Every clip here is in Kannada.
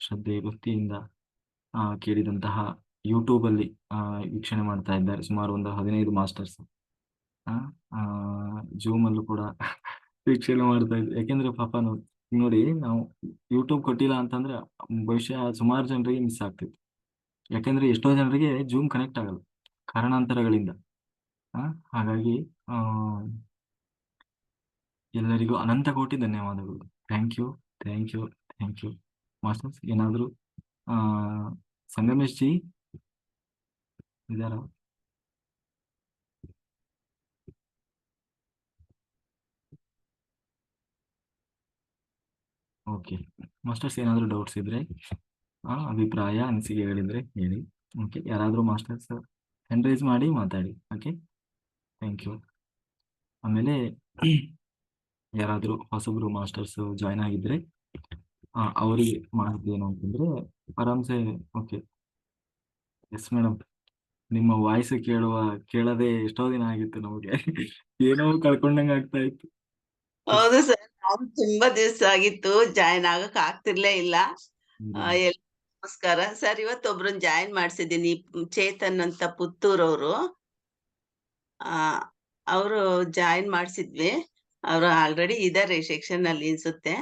ಶ್ರದ್ಧೆ ಭಕ್ತಿಯಿಂದ ಆ, ಕೇಳಿದಂತಹ ಯೂಟ್ಯೂಬ್ ಅಲ್ಲಿ ಆ, ವೀಕ್ಷಣೆ ಮಾಡ್ತಾ ಇದ್ದಾರೆ ಸುಮಾರು ಒಂದು ಹದಿನೈದು ಮಾಸ್ಟರ್ಸ್ ಜೂಮ್ ಅಲ್ಲೂ ಕೂಡ ವೀಕ್ಷಣೆ ಮಾಡ್ತಾ ಇದ್ದಾರೆ. ಯಾಕೆಂದ್ರೆ ಪಾಪ ನೋಡಿ ನೋಡಿ ನಾವು ಯೂಟ್ಯೂಬ್ ಕೊಟ್ಟಿಲ್ಲ ಅಂತಂದ್ರೆ ಭವಿಷ್ಯ ಸುಮಾರು ಜನರಿಗೆ ಮಿಸ್ ಆಗ್ತಿತ್ತು. ಯಾಕೆಂದ್ರೆ ಎಷ್ಟೋ ಜನರಿಗೆ ಜೂಮ್ ಕನೆಕ್ಟ್ ಆಗಲ್ಲ ಕಾರಣಾಂತರಗಳಿಂದ. ಆ, ಹಾಗಾಗಿ ಆ, ಎಲ್ಲರಿಗೂ ಅನಂತ ಕೋಟಿ ಧನ್ಯವಾದಗಳು. Thank you thank you thank you masters, ಏನಾದರೂ ಸಂಗಮೇಶ್ ಜಿ? ಇದಾರ? ಓಕೆ. ಮಾಸ್ಟರ್ಸ್ ಏನಾದರೂ ಡೌಟ್ಸ್ ಇದ್ರೆ ಅಭಿಪ್ರಾಯ ಅನಿಸಿಕೆಗಳಿದ್ರೆ ಹೇಳಿ. ಓಕೆ. ಯಾರಾದರೂ ಮಾಸ್ಟರ್ಸ್ ಹ್ಯಾಂಡ್ ರೈಸ್ ಮಾಡಿ ಮಾತಾಡಿ. ಓಕೆ? ಥ್ಯಾಂಕ್ ಯು ಆಮೇಲೆ, ಯಾರಾದರೂ ಹೊಸಬ್ರು ಮಾಸ್ಟರ್ಸ್ ಜಾಯ್ನ್ ಆಗಿದ್ರೆ ಅವರಿಗೆ ಮಾಹಿತಿ ಏನು ಅಂತಂದ್ರೆ ಆರಾಮ್ಸೆ ಓಕೆ. ಎಸ್ ಮೇಡಮ್ ನಿಮ್ಮ ವಾಯ್ಸ್ ಕೇಳುವ ಕೇಳದೆ ಎಷ್ಟೋ ದಿನ ಆಗಿತ್ತು ನಮಗೆ. ಏನೋ ಕಳ್ಕೊಂಡಂಗ ಆಗ್ತಾ ಇತ್ತು. ಹೌದು ಸರ್ ನಾವು ತುಂಬಾ ದಿವಸ ಆಗಿತ್ತು. ಜಾಯಿನ್ ಆಗಕ್ ಆಗ್ತಿರ್ಲೇ ಇಲ್ಲ. ನಮಸ್ಕಾರ. ಸರ್ ಇವತ್ತೊಬ್ರನ್ನ ಜಾಯಿನ್ ಮಾಡ್ಸಿದ್ದೀನಿ. ಚೇತನ್ ಅಂತ ಪುತ್ತೂರವ್ರು. ಆ ಅವರು ಜಾಯಿನ್ ಮಾಡ್ಸಿದ್ವಿ. ಅವರು ಆಲ್ರೆಡಿ ಇದಾರೆ ಸೆಕ್ಷನ್ ಅಲ್ಲಿ ಅನ್ಸುತ್ತೆ.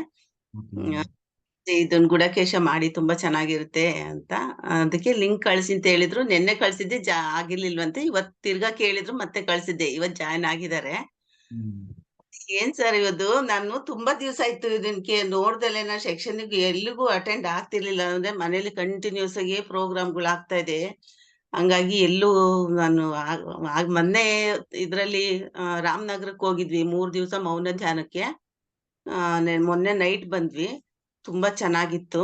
ಇದನ್ ಗುಡಕೇಶ ಮಾಡಿ ತುಂಬಾ ಚೆನ್ನಾಗಿರುತ್ತೆ ಅಂತ. ಅದಕ್ಕೆ ಲಿಂಕ್ ಕಳ್ಸಿ ಅಂತ ಹೇಳಿದ್ರು. ನಿನ್ನೆ ಕಳ್ಸಿದ್ದೆ ಜಾ ಆಗಿರ್ಲಿಲ್ವಂತೆ. ಇವತ್ ತಿರ್ಗಾ ಕೇಳಿದ್ರು ಮತ್ತೆ ಕಳ್ಸಿದ್ದೆ. ಇವತ್ ಜಾಯಿನ್ ಆಗಿದ್ದಾರೆ. ಏನ್ ಸರ್ ಇವತ್ತು? ನಾನು ತುಂಬಾ ದಿವಸ ಆಯ್ತು ಇದಕ್ಕೆ ನೋಡ್ದಲೆ. ನಾ ಸೆಕ್ಷನ್ ಎಲ್ಲಿಗೂ ಅಟೆಂಡ್ ಆಗ್ತಿರ್ಲಿಲ್ಲ. ಅಂದ್ರೆ ಮನೇಲಿ ಕಂಟಿನ್ಯೂಸ್ ಆಗಿ ಪ್ರೋಗ್ರಾಮ್ಗಳು ಆಗ್ತಾ ಇದೆ. ಹಂಗಾಗಿ ಎಲ್ಲೂ ನಾನು ಮೊನ್ನೆ ಇದ್ರಲ್ಲಿ ರಾಮನಗರಕ್ಕೆ ಹೋಗಿದ್ವಿ. ಮೂರ್ ದಿವಸ ಮೌನ ಧ್ಯಾನಕ್ಕೆ. ಮೊನ್ನೆ ನೈಟ್ ಬಂದ್ವಿ. ತುಂಬಾ ಚೆನ್ನಾಗಿತ್ತು.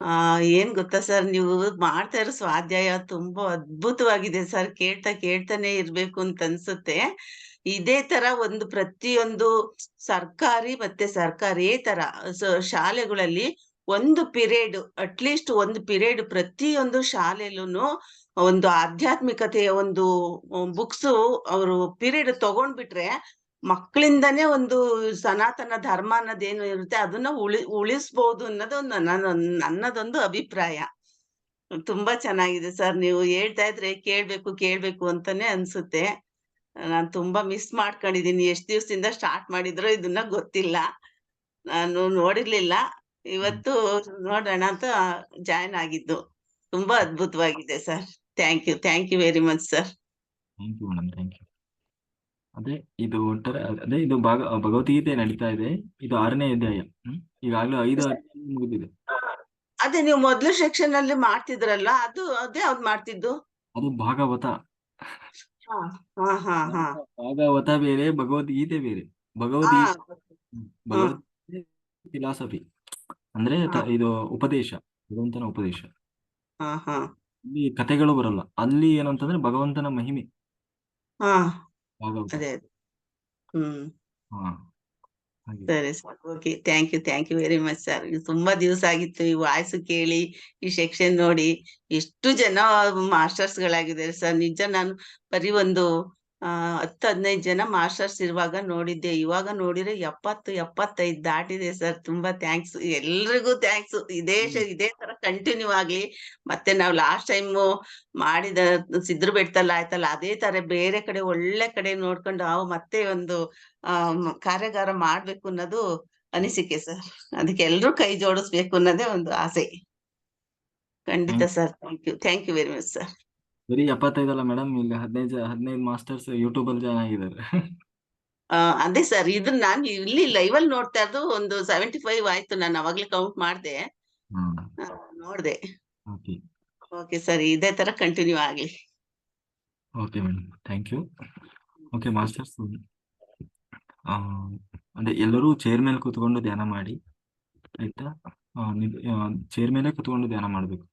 ಆ, ಏನ್ ಗೊತ್ತಾ ಸರ್, ನೀವು ಮಾಡ್ತಾ ಇರೋ ಸ್ವಾಧ್ಯಾಯ ತುಂಬಾ ಅದ್ಭುತವಾಗಿದೆ ಸರ್. ಕೇಳ್ತಾ ಕೇಳ್ತಾನೆ ಇರ್ಬೇಕು ಅಂತ ಅನ್ಸುತ್ತೆ. ಇದೇ ತರ ಒಂದು ಪ್ರತಿಯೊಂದು ಸರ್ಕಾರಿ ಮತ್ತೆ ಸರ್ಕಾರಿ ತರ ಶಾಲೆಗಳಲ್ಲಿ ಒಂದು ಪಿರಿಯಡ್ ಅಟ್ಲೀಸ್ಟ್ ಒಂದು ಪಿರಿಯಡ್ ಪ್ರತಿಯೊಂದು ಶಾಲೆಯಲ್ಲೂ ಒಂದು ಆಧ್ಯಾತ್ಮಿಕತೆಯ ಒಂದು, ಬುಕ್ಸ್ ಅವರು ಪಿರಿಯಡ್ ತಗೊಂಡ್ಬಿಟ್ರೆ ಮಕ್ಕಳಿಂದನೇ ಒಂದು ಸನಾತನ ಧರ್ಮ ಅನ್ನೋದೇನು ಇರುತ್ತೆ, ಅದನ್ನ ಉಳಿ, ಉಳಿಸ್ಬೋದು ಅನ್ನೋದು ನನ್ನ, ನನ್ನದೊಂದು ಅಭಿಪ್ರಾಯ. ತುಂಬಾ ಚೆನ್ನಾಗಿದೆ ಸರ್, ನೀವು ಹೇಳ್ತಾ ಇದ್ರೆ ಕೇಳ್ಬೇಕು ಕೇಳ್ಬೇಕು ಅಂತಾನೆ ಅನ್ಸುತ್ತೆ. ನಾನು ತುಂಬಾ ಮಿಸ್ ಮಾಡ್ಕೊಂಡಿದೀನಿ. ಎಷ್ಟ್ ದಿವಸದಿಂದ ಸ್ಟಾರ್ಟ್ ಮಾಡಿದ್ರು ಇದನ್ನ ಗೊತ್ತಿಲ್ಲ. ನಾನು ನೋಡಿರ್ಲಿಲ್ಲ. ಇವತ್ತು ನೋಡೋಣ ಅಂತ ಜಾಯ್ನ್ ಆಗಿದ್ದು. ತುಂಬಾ ಅದ್ಭುತವಾಗಿದೆ sir. Thank you thank you very much sir thank you ಅದೇ ಇದು ಒಟ್ಟಾರೆ ಅದೇ ಇದು ಭಾಗ ಭಗವದ್ಗೀತೆ ನಡೀತಾ ಇದೆ. ಇದು ಆರನೇ ಅಧ್ಯಾಯ. ಹ್ಮ್ ಈಗಾಗಲೇ ಐದು ಅಧ್ಯಾಯ ಮುಗಿದಿದೆ. ಅದೇ ನೀವು ಮೊದಲು ಸೆಕ್ಷನ್ ಅಲ್ಲಿ ಮಾಡ್ತಿದ್ರಲ್ಲ ಅದು ಅದೇ ಅವ್ರು ಮಾಡ್ತಿದ್ದು? ಅದು ಭಾಗವತ. ಭಾಗವತ ಬೇರೆ ಭಗವದ್ಗೀತೆ ಬೇರೆ. ಭಗವದ್ಗೀತೆ ಭಗವದ್ಗೀತೆ ಫಿಲಾಸಫಿ ಅಂದ್ರೆ ಇದು ಉಪದೇಶ ಭಗವಂತನ ಉಪದೇಶ. ಇಲ್ಲಿ ಕಥೆಗಳು ಬರಲ್ಲ. ಅಲ್ಲಿ ಏನಂತಂದ್ರೆ ಭಗವಂತನ ಮಹಿಮೆ. ಅದೇ ಅದೇ ಹ್ಮ್ ಸರಿ sir. Okay thank you thank you very much sir ತುಂಬಾ ದಿವಸ ಆಗಿತ್ತು. ಈ ವಾಯ್ಸ್ ಕೇಳಿ ಈ ಸೆಕ್ಷನ್ ನೋಡಿ. ಎಷ್ಟು ಜನ ಮಾಸ್ಟರ್ಸ್ ಗಳಾಗಿದ್ದಾರೆ ಸರ್ ನಿಜ ನಾನು ಬರೀ ಒಂದು ಆ ಹತ್ತು ಹದಿನೈದು ಜನ ಮಾಸ್ಟರ್ಸ್ ಇರುವಾಗ ನೋಡಿದ್ದೆ. ಇವಾಗ ನೋಡಿದ್ರೆ ಎಪ್ಪತ್ತು ಎಪ್ಪತ್ತೈದು ದಾಟಿದೆ ಸರ್. ತುಂಬಾ ಥ್ಯಾಂಕ್ಸ್ ಎಲ್ರಿಗೂ ಥ್ಯಾಂಕ್ಸ್ ಇದೇ ಇದೇ ತರ ಕಂಟಿನ್ಯೂ ಆಗ್ಲಿ. ಮತ್ತೆ ನಾವು ಲಾಸ್ಟ್ ಟೈಮ್ ಮಾಡಿದ ಸಿದ್ರ ಬೆಟ್ಟದಲ್ಲಿ ಆಯ್ತಲ್ಲ ಅದೇ ತರ ಬೇರೆ ಕಡೆ ಒಳ್ಳೆ ಕಡೆ ನೋಡ್ಕೊಂಡು ನಾವು ಮತ್ತೆ ಒಂದು ಆ ಕಾರ್ಯಾಗಾರ ಮಾಡ್ಬೇಕು ಅನ್ನೋದು ಅನಿಸಿಕೆ ಸರ್. ಅದಕ್ಕೆ ಎಲ್ರೂ ಕೈ ಜೋಡಿಸ್ಬೇಕು ಅನ್ನೋದೇ ಒಂದು ಆಸೆ. ಖಂಡಿತ sir. Thank you thank you very much sir ಬರೀ ಎಪ್ಪತ್ತೈದಲ್ಲ ಮೇಡಮ್ ಇಲ್ಲಿ ಹದಿನೈದು ಹದಿನೈದು ಮಾಸ್ಟರ್ಸ್ ಯೂಟ್ಯೂಬ್ ಅಲ್ಲಿ ಜಾಯ್ನ್ ಆಗಿದ್ದಾರೆ. ಅದೇ ಸರ್ ಇದನ್ನ ನಾನು ಇಲ್ಲಿ ಲೈವ್ ಅಲ್ಲಿ ನೋಡ್ತಾ ಇರೋದು ಒಂದು ಸೆವೆಂಟಿ ಫೈವ್ ಆಯ್ತು ನಾನು ಅವಾಗ್ಲೇ ಕೌಂಟ್ ಮಾಡಿದೆ. ನೋಡಿದೆ ನೋಡ್ದೆ. ಓಕೆ ಓಕೆ ಸರ್ ಇದೇ ತರ ಕಂಟಿನ್ಯೂ ಆಗ್ಲಿ. Okay madam thank you okay masters ಅಂದ್ರೆ ಎಲ್ಲರೂ ಚೇರ್ ಮೇಲೆ ಕೂತ್ಕೊಂಡು ಧ್ಯಾನ ಮಾಡಿ ಆಯ್ತಾ? ಚೇರ್ ಮೇಲೆ ಕೂತ್ಕೊಂಡು ಧ್ಯಾನ ಮಾಡಬೇಕು.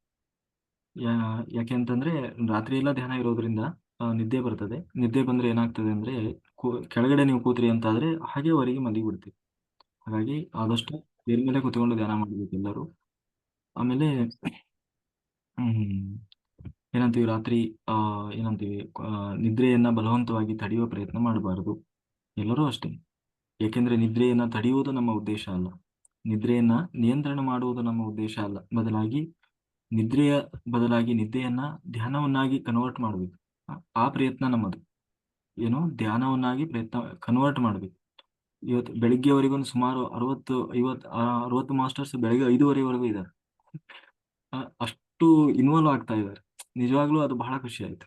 ಯಾಕೆ ಅಂತಂದ್ರೆ ರಾತ್ರಿ ಎಲ್ಲ ಧ್ಯಾನ ಇರೋದ್ರಿಂದ ನಿದ್ದೆ ಬರ್ತದೆ. ನಿದ್ದೆ ಬಂದ್ರೆ ಏನಾಗ್ತದೆ ಅಂದ್ರೆ ಕೆಳಗಡೆ ನೀವು ಕೂತ್ರಿ ಅಂತಾದ್ರೆ ಹಾಗೆ ಹೊರಗೆ ಮಲಗಿ ಬಿಡ್ತೀವಿ ಹಾಗಾಗಿ ಆದಷ್ಟು ಬೇರೆ ಮೇಲೆ ಕೂತ್ಕೊಂಡು ಧ್ಯಾನ ಮಾಡ್ಬೇಕು ಎಲ್ಲರೂ. ಆಮೇಲೆ, ಹ್ಮ್ ಏನಂತೀವಿ ರಾತ್ರಿ, ಆ, ಏನಂತೀವಿ ನಿದ್ರೆಯನ್ನ ಬಲವಂತವಾಗಿ ತಡೆಯುವ ಪ್ರಯತ್ನ ಮಾಡಬಾರದು. ಎಲ್ಲರೂ ಅಷ್ಟೇ. ಏಕೆಂದ್ರೆ ನಿದ್ರೆಯನ್ನ ತಡೆಯುವುದು ನಮ್ಮ ಉದ್ದೇಶ ಅಲ್ಲ. ನಿದ್ರೆಯನ್ನ ನಿಯಂತ್ರಣ ಮಾಡುವುದು ನಮ್ಮ ಉದ್ದೇಶ ಅಲ್ಲ. ಬದಲಾಗಿ ನಿದ್ರೆಯ ಬದಲಾಗಿ ನಿದ್ದೆಯನ್ನ ಧ್ಯಾನವನ್ನಾಗಿ ಕನ್ವರ್ಟ್ ಮಾಡ್ಬೇಕು. ಆ ಪ್ರಯತ್ನ ನಮ್ಮದು. ಏನು? ಧ್ಯಾನವನ್ನಾಗಿ ಪ್ರಯತ್ನ ಕನ್ವರ್ಟ್ ಮಾಡಬೇಕು. ಇವತ್ತು ಬೆಳಿಗ್ಗೆವರೆಗೂ ಸುಮಾರು ಅರವತ್ತು ಐವತ್ತು ಅರವತ್ತು ಮಾಸ್ಟರ್ಸ್ ಬೆಳಿಗ್ಗೆ ಐದೂವರೆವರೆಗೂ ಇದ್ದಾರೆ. ಅಷ್ಟು ಇನ್ವಾಲ್ವ್ ಆಗ್ತಾ ಇದ್ದಾರೆ. ನಿಜವಾಗ್ಲೂ ಅದು ಬಹಳ ಖುಷಿ ಆಯ್ತು.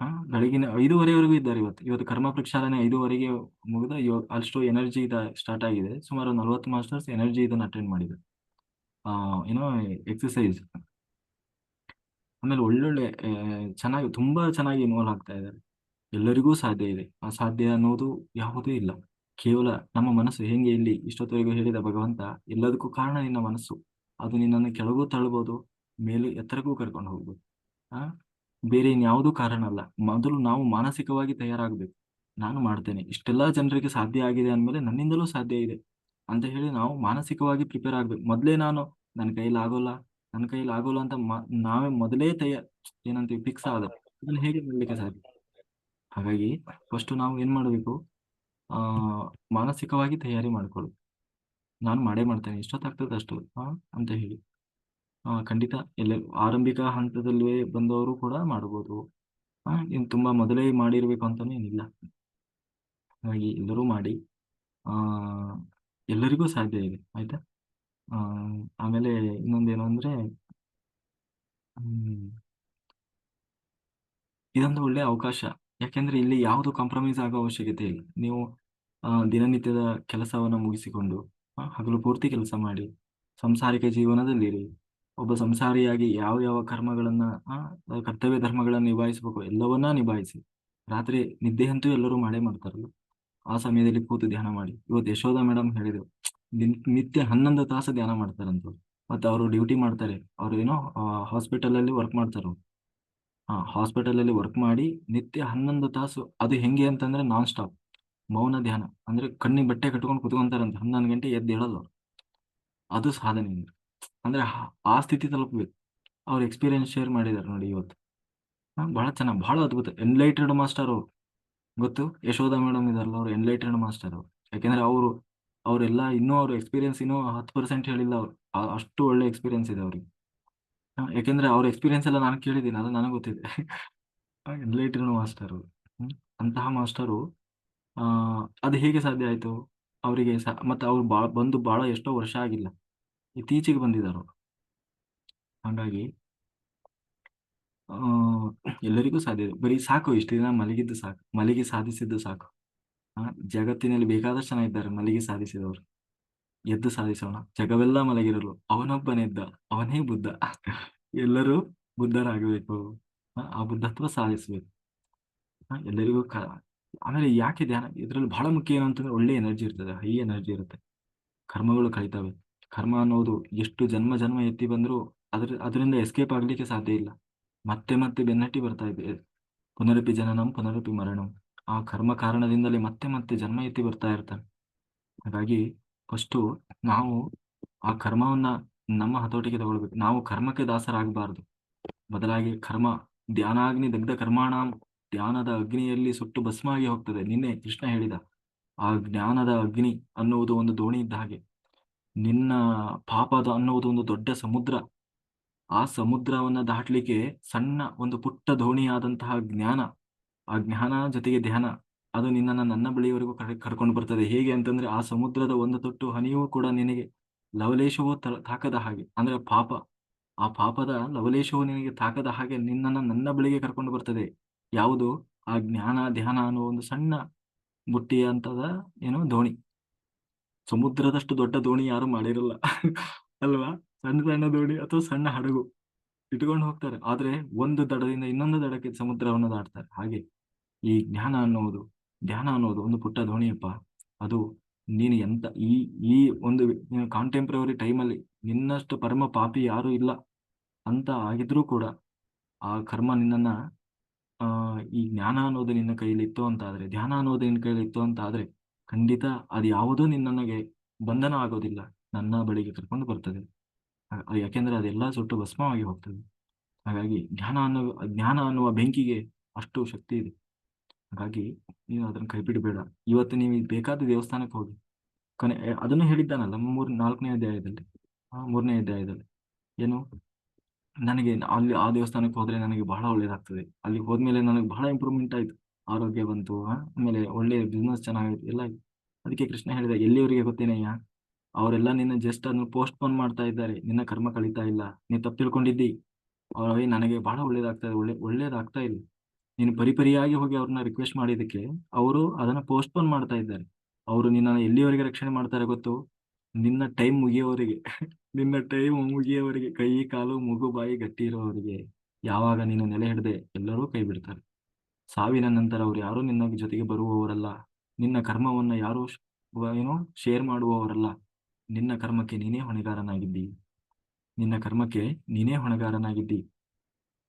ಹಾ ಬೆಳಗಿನ ಐದುವರೆವರೆಗೂ ಇದ್ದಾರೆ ಇವತ್ತು. ಇವತ್ತು ಕರ್ಮ ಪ್ರಕ್ಷಾಲನೆ ಐದುವರೆಗೆ ಮುಗಿದ, ಇವಾಗ ಅಷ್ಟು ಎನರ್ಜಿ ಇದ ಸ್ಟಾರ್ಟ್ ಆಗಿದೆ. ಸುಮಾರು ನಲ್ವತ್ತು ಮಾಸ್ಟರ್ಸ್ ಎನರ್ಜಿ ಇದನ್ನ ಅಟೆಂಡ್ ಮಾಡಿದ್ದಾರೆ. ಏನೋ ಎಕ್ಸಸೈಸ್ ಆಮೇಲೆ ಒಳ್ಳೊಳ್ಳೆ ಚೆನ್ನಾಗಿ, ತುಂಬಾ ಚೆನ್ನಾಗಿ ಇನ್ವಾಲ್ವ್ ಆಗ್ತಾ ಇದ್ದಾರೆ. ಎಲ್ಲರಿಗೂ ಸಾಧ್ಯ ಇದೆ. ಆ ಸಾಧ್ಯ ಅನ್ನೋದು ಯಾವುದೂ ಇಲ್ಲ. ಕೇವಲ ನಮ್ಮ ಮನಸ್ಸು ಹೆಂಗೆ ಇಲ್ಲಿ ಇಷ್ಟೊತ್ತವರೆಗೂ ಹೇಳಿದ ಭಗವಂತ, ಎಲ್ಲದಕ್ಕೂ ಕಾರಣ ನಿನ್ನ ಮನಸ್ಸು. ಅದು ನಿನ್ನನ್ನು ಕೆಳಗೂ ತಳ್ಳಬಹುದು ಮೇಲೆ ಎತ್ತರಕ್ಕೂ ಕರ್ಕೊಂಡು ಹೋಗ್ಬೋದು. ಆ, ಬೇರೆ ಇನ್ಯಾವುದೂ ಕಾರಣ ಅಲ್ಲ. ಮೊದಲು ನಾವು ಮಾನಸಿಕವಾಗಿ ತಯಾರಾಗಬೇಕು. ನಾನು ಮಾಡ್ತೇನೆ. ಇಷ್ಟೆಲ್ಲಾ ಜನರಿಗೆ ಸಾಧ್ಯ ಆಗಿದೆ ಅಂದಮೇಲೆ ನನ್ನಿಂದಲೂ ಸಾಧ್ಯ ಇದೆ. ಅಂತ ಹೇಳಿ ನಾವು ಮಾನಸಿಕವಾಗಿ ಪ್ರಿಪೇರ್ ಆಗ್ಬೇಕು. ಮೊದಲೇ ನಾನು, ನನ್ನ ಕೈಯಲ್ಲಿ ಆಗೋಲ್ಲ, ನನ್ನ ಕೈಯಲ್ಲಿ ಆಗೋಲ್ಲ ಅಂತ ನಾವೇ ಮೊದಲೇ ತಯ, ಏನಂತೀವಿ ಫಿಕ್ಸ್ ಆದ ಅದನ್ನ ಹೇಗೆ ಮಾಡ್ಲಿಕ್ಕೆ ಸಾಧ್ಯ? ಹಾಗಾಗಿ ಫಸ್ಟ್ ನಾವು ಏನ್ ಮಾಡಬೇಕು? ಆ, ಮಾನಸಿಕವಾಗಿ ತಯಾರಿ ಮಾಡ್ಕೊಳ್ಳಿ. ನಾನು ಮಾಡೇ ಮಾಡ್ತೇನೆ, ಎಷ್ಟೊತ್ತಾಗ್ತದೆ ಅಷ್ಟು ಅಂತ ಹೇಳಿ. ಆ, ಖಂಡಿತ ಎಲ್ಲ, ಆರಂಭಿಕ ಹಂತದಲ್ಲೇ ಬಂದವರು ಕೂಡ ಮಾಡ್ಬೋದು. ಇನ್ ತುಂಬಾ ಮೊದಲೇ ಮಾಡಿರ್ಬೇಕು ಅಂತಾನು ಏನಿಲ್ಲ. ಹಾಗಾಗಿ ಎಲ್ಲರೂ ಮಾಡಿ. ಆ ಎಲ್ಲರಿಗೂ ಸಾಧ್ಯ ಇದೆ, ಆಯ್ತಾ? ಆಮೇಲೆ ಇನ್ನೊಂದೇನು ಅಂದ್ರೆ ಇದೊಂದು ಒಳ್ಳೆ ಅವಕಾಶ. ಯಾಕೆಂದ್ರೆ ಇಲ್ಲಿ ಯಾವುದು ಕಾಂಪ್ರಮೈಸ್ ಆಗೋ ಅವಶ್ಯಕತೆ ಇಲ್ಲ. ನೀವು ದಿನನಿತ್ಯದ ಕೆಲಸವನ್ನ ಮುಗಿಸಿಕೊಂಡು ಹಗಲು ಪೂರ್ತಿ ಕೆಲಸ ಮಾಡಿ, ಸಂಸಾರಿಕ ಜೀವನದಲ್ಲಿರಿ ಒಬ್ಬ ಸಂಸಾರಿಯಾಗಿ ಯಾವ ಯಾವ ಕರ್ಮಗಳನ್ನ ಕರ್ತವ್ಯ ಧರ್ಮಗಳನ್ನ ನಿಭಾಯಿಸಬೇಕು, ಎಲ್ಲವನ್ನ ನಿಭಾಯಿಸಿ. ರಾತ್ರಿ ನಿದ್ದೆಯಂತೂ ಎಲ್ಲರೂ ಮಾಡೇ ಮಾಡ್ತಾರಲ್ಲ. ಆ ಸಮಯದಲ್ಲಿ ಕೂತು ಧ್ಯಾನ ಮಾಡಿ. ಇವತ್ತು ಯಶೋಧ ಮೇಡಮ್ ಹೇಳಿದ್ರು ನಿತ್ಯ ಹನ್ನೊಂದು ತಾಸು ಧ್ಯಾನ ಮಾಡ್ತಾರಂತ ಮತ್ತೆ ಅವರು ಡ್ಯೂಟಿ ಮಾಡ್ತಾರೆ. ಅವ್ರು ಏನೋ ಹಾಸ್ಪಿಟಲ್ ಅಲ್ಲಿ ವರ್ಕ್ ಮಾಡ್ತಾರ. ಹಾ ಹಾಸ್ಪಿಟಲ್ ಅಲ್ಲಿ ವರ್ಕ್ ಮಾಡಿ ನಿತ್ಯ ಹನ್ನೊಂದು ತಾಸು, ಅದು ಹೆಂಗೆ ಅಂತಂದ್ರೆ ನಾನ್ ಸ್ಟಾಪ್ ಮೌನ ಧ್ಯಾನ. ಅಂದ್ರೆ ಕಣ್ಣಿಗೆ ಬಟ್ಟೆ ಕಟ್ಕೊಂಡು ಕುತ್ಕೊಂತಾರಂತ. ಹನ್ನೊಂದು ಗಂಟೆ ಎದ್ದು ಹೇಳೋದು ಅವ್ರು. ಅದು ಸಾಧನೆ ಅಂದ್ರೆ. ಅಂದ್ರೆ ಆ ಸ್ಥಿತಿ ತಲುಪಬೇಕು. ಅವ್ರ ಎಕ್ಸ್ಪೀರಿಯನ್ಸ್ ಶೇರ್ ಮಾಡಿದಾರೆ ನೋಡಿ ಇವತ್ತು. ಬಹಳ ಚೆನ್ನಾಗಿ, ಬಹಳ ಅದ್ಭುತ. ಎನ್ಲೈಟೆಡ್ ಮಾಸ್ಟರ್ ಅವರು. ಗೊತ್ತು? ಯಶೋಧ ಮೇಡಮ್ ಇದಾರಲ್ಲ, ಅವರು ಎನ್ಲೈಟೆಡ್ ಮಾಸ್ಟರ್ ಅವರು. ಯಾಕೆಂದ್ರೆ ಅವರು, ಅವರೆಲ್ಲ ಇನ್ನೂ ಅವ್ರ ಎಕ್ಸ್ಪೀರಿಯನ್ಸ್ ಇನ್ನೂ ಹತ್ತು ಪರ್ಸೆಂಟ್ ಹೇಳಿಲ್ಲ ಅವ್ರು. ಅಷ್ಟು ಒಳ್ಳೆ ಎಕ್ಸ್ಪೀರಿಯನ್ಸ್ ಇದೆ ಅವ್ರಿಗೆ. ಯಾಕೆಂದ್ರೆ ಅವ್ರ ಎಕ್ಸ್ಪೀರಿಯನ್ಸ್ ಎಲ್ಲ ನಾನು ಕೇಳಿದ್ದೀನಿ, ಅದು ನನಗೆ ಗೊತ್ತಿದೆ. ಎನ್ಲೈಟೆಡ್ ಮಾಸ್ಟರ್ ಅಂತಹ ಮಾಸ್ಟರು ಅದು ಹೇಗೆ ಸಾಧ್ಯ ಆಯಿತು? ಅವರಿಗೆ ಸ, ಮತ್ತೆ ಅವ್ರು ಬಂದು ಭಾಳ ಎಷ್ಟೋ ವರ್ಷ ಆಗಿಲ್ಲ. ಇತ್ತೀಚೆಗೆ ಬಂದಿದ್ದಾರೆ ಹಾಗಾಗಿ ಎಲ್ಲರಿಗೂ ಸಾಧ್ಯ ಇದೆ. ಬರೀ ಸಾಕು, ಇಷ್ಟು ದಿನ ಮಲಗಿದ್ದು ಸಾಕು, ಮಲಗಿ ಸಾಧಿಸಿದ್ದು ಸಾಕು. ಜಗತ್ತಿನಲ್ಲಿ ಬೇಕಾದಷ್ಟು ಜನ ಇದ್ದಾರೆ, ಮಲಗಿ ಸಾಧಿಸಿದವರು. ಎದ್ದು ಸಾಧಿಸೋಣ. ಜಗವೆಲ್ಲ ಮಲಗಿರಲು ಅವನೊಬ್ಬನೆದ್ದ ಅವನೇ ಬುದ್ಧ. ಎಲ್ಲರೂ ಬುದ್ಧರಾಗಬೇಕು. ಆ ಆ ಬುದ್ಧತ್ವ ಸಾಧಿಸಬೇಕು. ಎಲ್ಲರಿಗೂ ಕ, ಆಮೇಲೆ ಯಾಕೆ ಧ್ಯಾನ? ಇದ್ರಲ್ಲಿ ಬಹಳ ಮುಖ್ಯ ಏನು ಅಂತಂದ್ರೆ ಒಳ್ಳೆ ಎನರ್ಜಿ ಇರ್ತದೆ, ಹೈ ಎನರ್ಜಿ ಇರುತ್ತೆ. ಕರ್ಮಗಳು ಕಳೀತವೆ. ಕರ್ಮ ಅನ್ನೋದು ಎಷ್ಟು ಜನ್ಮ ಜನ್ಮ ಎತ್ತಿ ಬಂದರೂ ಅದ್ರ, ಅದರಿಂದ ಎಸ್ಕೇಪ್ ಆಗ್ಲಿಕ್ಕೆ ಸಾಧ್ಯ ಇಲ್ಲ. ಮತ್ತೆ ಮತ್ತೆ ಬೆನ್ನಟ್ಟಿ ಬರ್ತಾ ಇದೆ. ಪುನರಪಿ ಜನನಂ, ಪುನರಪಿ ಮರಣಂ. ಆ ಕರ್ಮ ಕಾರಣದಿಂದಲೇ ಮತ್ತೆ ಮತ್ತೆ ಜನ್ಮ ಎತ್ತಿ ಬರ್ತಾ ಇರ್ತಾನೆ ಹಾಗಾಗಿ ಫಸ್ಟು ನಾವು ಆ ಕರ್ಮವನ್ನ ನಮ್ಮ ಹತೋಟಿಗೆ ತಗೊಳ್ಬೇಕು. ನಾವು ಕರ್ಮಕ್ಕೆ ದಾಸರಾಗಬಾರದು. ಬದಲಾಗಿ ಕರ್ಮ ಧ್ಯಾನಾಗ್ನಿ ದಗ್ಧ ಕರ್ಮಾಣ, ಧ್ಯಾನದ ಅಗ್ನಿಯಲ್ಲಿ ಸುಟ್ಟು ಭಸ್ಮ ಆಗಿ ಹೋಗ್ತದೆ. ನಿನ್ನೆ ಕೃಷ್ಣ ಹೇಳಿದ, ಆ ಜ್ಞಾನದ ಅಗ್ನಿ ಅನ್ನುವುದು ಒಂದು ದೋಣಿ ಇದ್ದ ಹಾಗೆ. ನಿನ್ನ ಪಾಪದ ಅನ್ನುವುದು ಒಂದು ದೊಡ್ಡ ಸಮುದ್ರ. ಆ ಸಮುದ್ರವನ್ನ ದಾಟ್ಲಿಕ್ಕೆ ಸಣ್ಣ ಒಂದು ಪುಟ್ಟ ದೋಣಿಯಾದಂತಹ ಜ್ಞಾನ, ಆ ಜ್ಞಾನ ಜೊತೆಗೆ ಧ್ಯಾನ, ಅದು ನಿನ್ನನ್ನ ನನ್ನ ಬಳಿಯವರೆಗೂ ಕರ್, ಕರ್ಕೊಂಡು ಬರ್ತದೆ. ಹೇಗೆ ಅಂತಂದ್ರೆ ಆ ಸಮುದ್ರದ ಒಂದು ತೊಟ್ಟು ಹನಿಯೂ ಕೂಡ ನಿನಗೆ ಲವಲೇಶವೂ ತಾಕದ ಹಾಗೆ, ಅಂದ್ರೆ ಪಾಪ. ಆ ಪಾಪದ ಲವಲೇಶವು ನಿನಗೆ ತಾಕದ ಹಾಗೆ ನಿನ್ನನ್ನ ನನ್ನ ಬಳಿಗೆ ಕರ್ಕೊಂಡು ಬರ್ತದೆ. ಯಾವುದು? ಆ ಜ್ಞಾನ, ಧ್ಯಾನ ಅನ್ನೋ ಒಂದು ಸಣ್ಣ ಬುಟ್ಟಿಯಂತದ ಏನು ದೋಣಿ ಸಮುದ್ರದಷ್ಟು ದೊಡ್ಡ ದೋಣಿ ಯಾರು ಮಾಡಿರಲ್ಲ. ಅಲ್ವಾ? ಸಣ್ಣ ಸಣ್ಣ ದೋಣಿ ಅಥವಾ ಸಣ್ಣ ಹಡಗು ಇಟ್ಕೊಂಡು ಹೋಗ್ತಾರೆ. ಆದ್ರೆ ಒಂದು ದಡದಿಂದ ಇನ್ನೊಂದು ದಡಕ್ಕೆ ಸಮುದ್ರವನ್ನು ದಾಟ್ತಾರೆ. ಹಾಗೆ ಈ ಜ್ಞಾನ ಅನ್ನೋದು ಧ್ಯಾನ ಅನ್ನೋದು ಒಂದು ಪುಟ್ಟ ದೋಣಿಯಪ್ಪ. ಅದು ನೀನು ಎಂತ ಈ ಈ ಒಂದು ಕಾಂಟೆಂಪ್ರವರಿ ಟೈಮಲ್ಲಿ ನಿನ್ನಷ್ಟು ಪರಮ ಪಾಪಿ ಯಾರು ಇಲ್ಲ ಅಂತ ಆಗಿದ್ರೂ ಕೂಡ ಆ ಕರ್ಮ ನಿನ್ನನ್ನ, ಆ, ಈ ಜ್ಞಾನ ಅನ್ನೋದು ನಿನ್ನ ಕೈಯಲ್ಲಿ ಇತ್ತು ಅಂತ ಆದ್ರೆ ಧ್ಯಾನ ಅನ್ನೋದು ನಿನ್ನ ಕೈಯಲ್ಲಿ ಇತ್ತು ಅಂತ ಆದ್ರೆ ಖಂಡಿತ ಅದು ಯಾವುದೂ ನಿನ್ನಗೆ ಬಂಧನ ಆಗೋದಿಲ್ಲ. ನನ್ನ ಬಳಿಗೆ ಕರ್ಕೊಂಡು ಬರ್ತದೆ. ಯಾಕೆಂದ್ರೆ ಅದೆಲ್ಲ ಸುಟ್ಟು ಭಸ್ಮವಾಗಿ ಹೋಗ್ತದೆ. ಹಾಗಾಗಿ ಜ್ಞಾನ ಅನ್ನೋ ಜ್ಞಾನ ಅನ್ನುವ ಬೆಂಕಿಗೆ ಅಷ್ಟು ಶಕ್ತಿ ಇದೆ. ಹಾಗಾಗಿ ನೀವು ಅದನ್ನ ಕೈ ಬಿಡಬೇಡ ಇವತ್ತು ನೀವು ಬೇಕಾದ ದೇವಸ್ಥಾನಕ್ಕೆ ಹೋಗಿ, ಕೊನೆ ಅದನ್ನು ಹೇಳಿದ್ದಾನಲ್ಲ ಮೂರ್, ನಾಲ್ಕನೇ ಅಧ್ಯಾಯದಲ್ಲಿ. ಮೂರನೇ ಅಧ್ಯಾಯದಲ್ಲಿ. ಏನು? ನನಗೆ ಅಲ್ಲಿ ಆ ದೇವಸ್ಥಾನಕ್ಕೆ ಹೋದ್ರೆ ನನಗೆ ಬಹಳ ಒಳ್ಳೇದಾಗ್ತದೆ. ಅಲ್ಲಿ ಹೋದ್ಮೇಲೆ ನನಗೆ ಬಹಳ ಇಂಪ್ರೂವ್ಮೆಂಟ್ ಆಯ್ತು. ಆರೋಗ್ಯ ಬಂತು ಆಮೇಲೆ ಒಳ್ಳೆ ಬಿಸ್ನೆಸ್ ಚೆನ್ನಾಗಿತ್ತು, ಎಲ್ಲ ಅದಕ್ಕೆ ಕೃಷ್ಣ ಹೇಳಿದ ಗೊತ್ತೇನೆ ಗೊತ್ತೇನಯ್ಯ? ಅವರೆಲ್ಲ ನಿನ್ನ ಜಸ್ಟ್ ಅದನ್ನ ಪೋಸ್ಟ್ ಪೋನ್ ಮಾಡ್ತಾ ಇದ್ದಾರೆ. ನಿನ್ನ ಕರ್ಮ ಕಳೀತಾ ಇಲ್ಲ. ನೀ ತಪ್ಪು ತಿಳ್ಕೊಂಡಿದ್ದಿ. ಅವ್ರೇ ನನಗೆ ಬಹಳ ಒಳ್ಳೇದಾಗ್ತಾ ಇದೆ ಒಳ್ಳೆ, ಒಳ್ಳೇದಾಗ್ತಾ ಇಲ್ಲ. ನೀನು ಪರಿಪರಿಯಾಗಿ ಹೋಗಿ ಅವ್ರನ್ನ ರಿಕ್ವೆಸ್ಟ್ ಮಾಡಿದಕ್ಕೆ ಅವರು ಅದನ್ನ ಪೋಸ್ಟ್ ಪೋನ್ ಮಾಡ್ತಾ ಇದ್ದಾರೆ. ಅವರು ನಿನ್ನ ಎಲ್ಲಿವರೆಗೆ ರಕ್ಷಣೆ ಮಾಡ್ತಾರೆ ಗೊತ್ತು? ನಿನ್ನ ಟೈಮ್ ಮುಗಿಯೋವರಿಗೆ. ನಿನ್ನ ಟೈಮ್ ಮುಗಿಯೋವರೆಗೆ. ಕೈ, ಕಾಲು, ಮುಗು, ಬಾಯಿ ಗಟ್ಟಿ ಇರೋವರಿಗೆ. ಯಾವಾಗ ನೀನು ನೆಲೆ ಹಿಡದೆ ಎಲ್ಲರೂ ಕೈ ಬಿಡ್ತಾರೆ. ಸಾವಿನ ನಂತರ ಅವ್ರು ಯಾರು ನಿನ್ನ ಜೊತೆಗೆ ಬರುವವರಲ್ಲ. ನಿನ್ನ ಕರ್ಮವನ್ನ ಯಾರು ಏನು ಶೇರ್ ಮಾಡುವವರಲ್ಲ. ನಿನ್ನ ಕರ್ಮಕ್ಕೆ ನೀನೇ ಹೊಣೆಗಾರನಾಗಿದ್ದಿ. ನಿನ್ನ ಕರ್ಮಕ್ಕೆ ನೀನೇ ಹೊಣೆಗಾರನಾಗಿದ್ದಿ.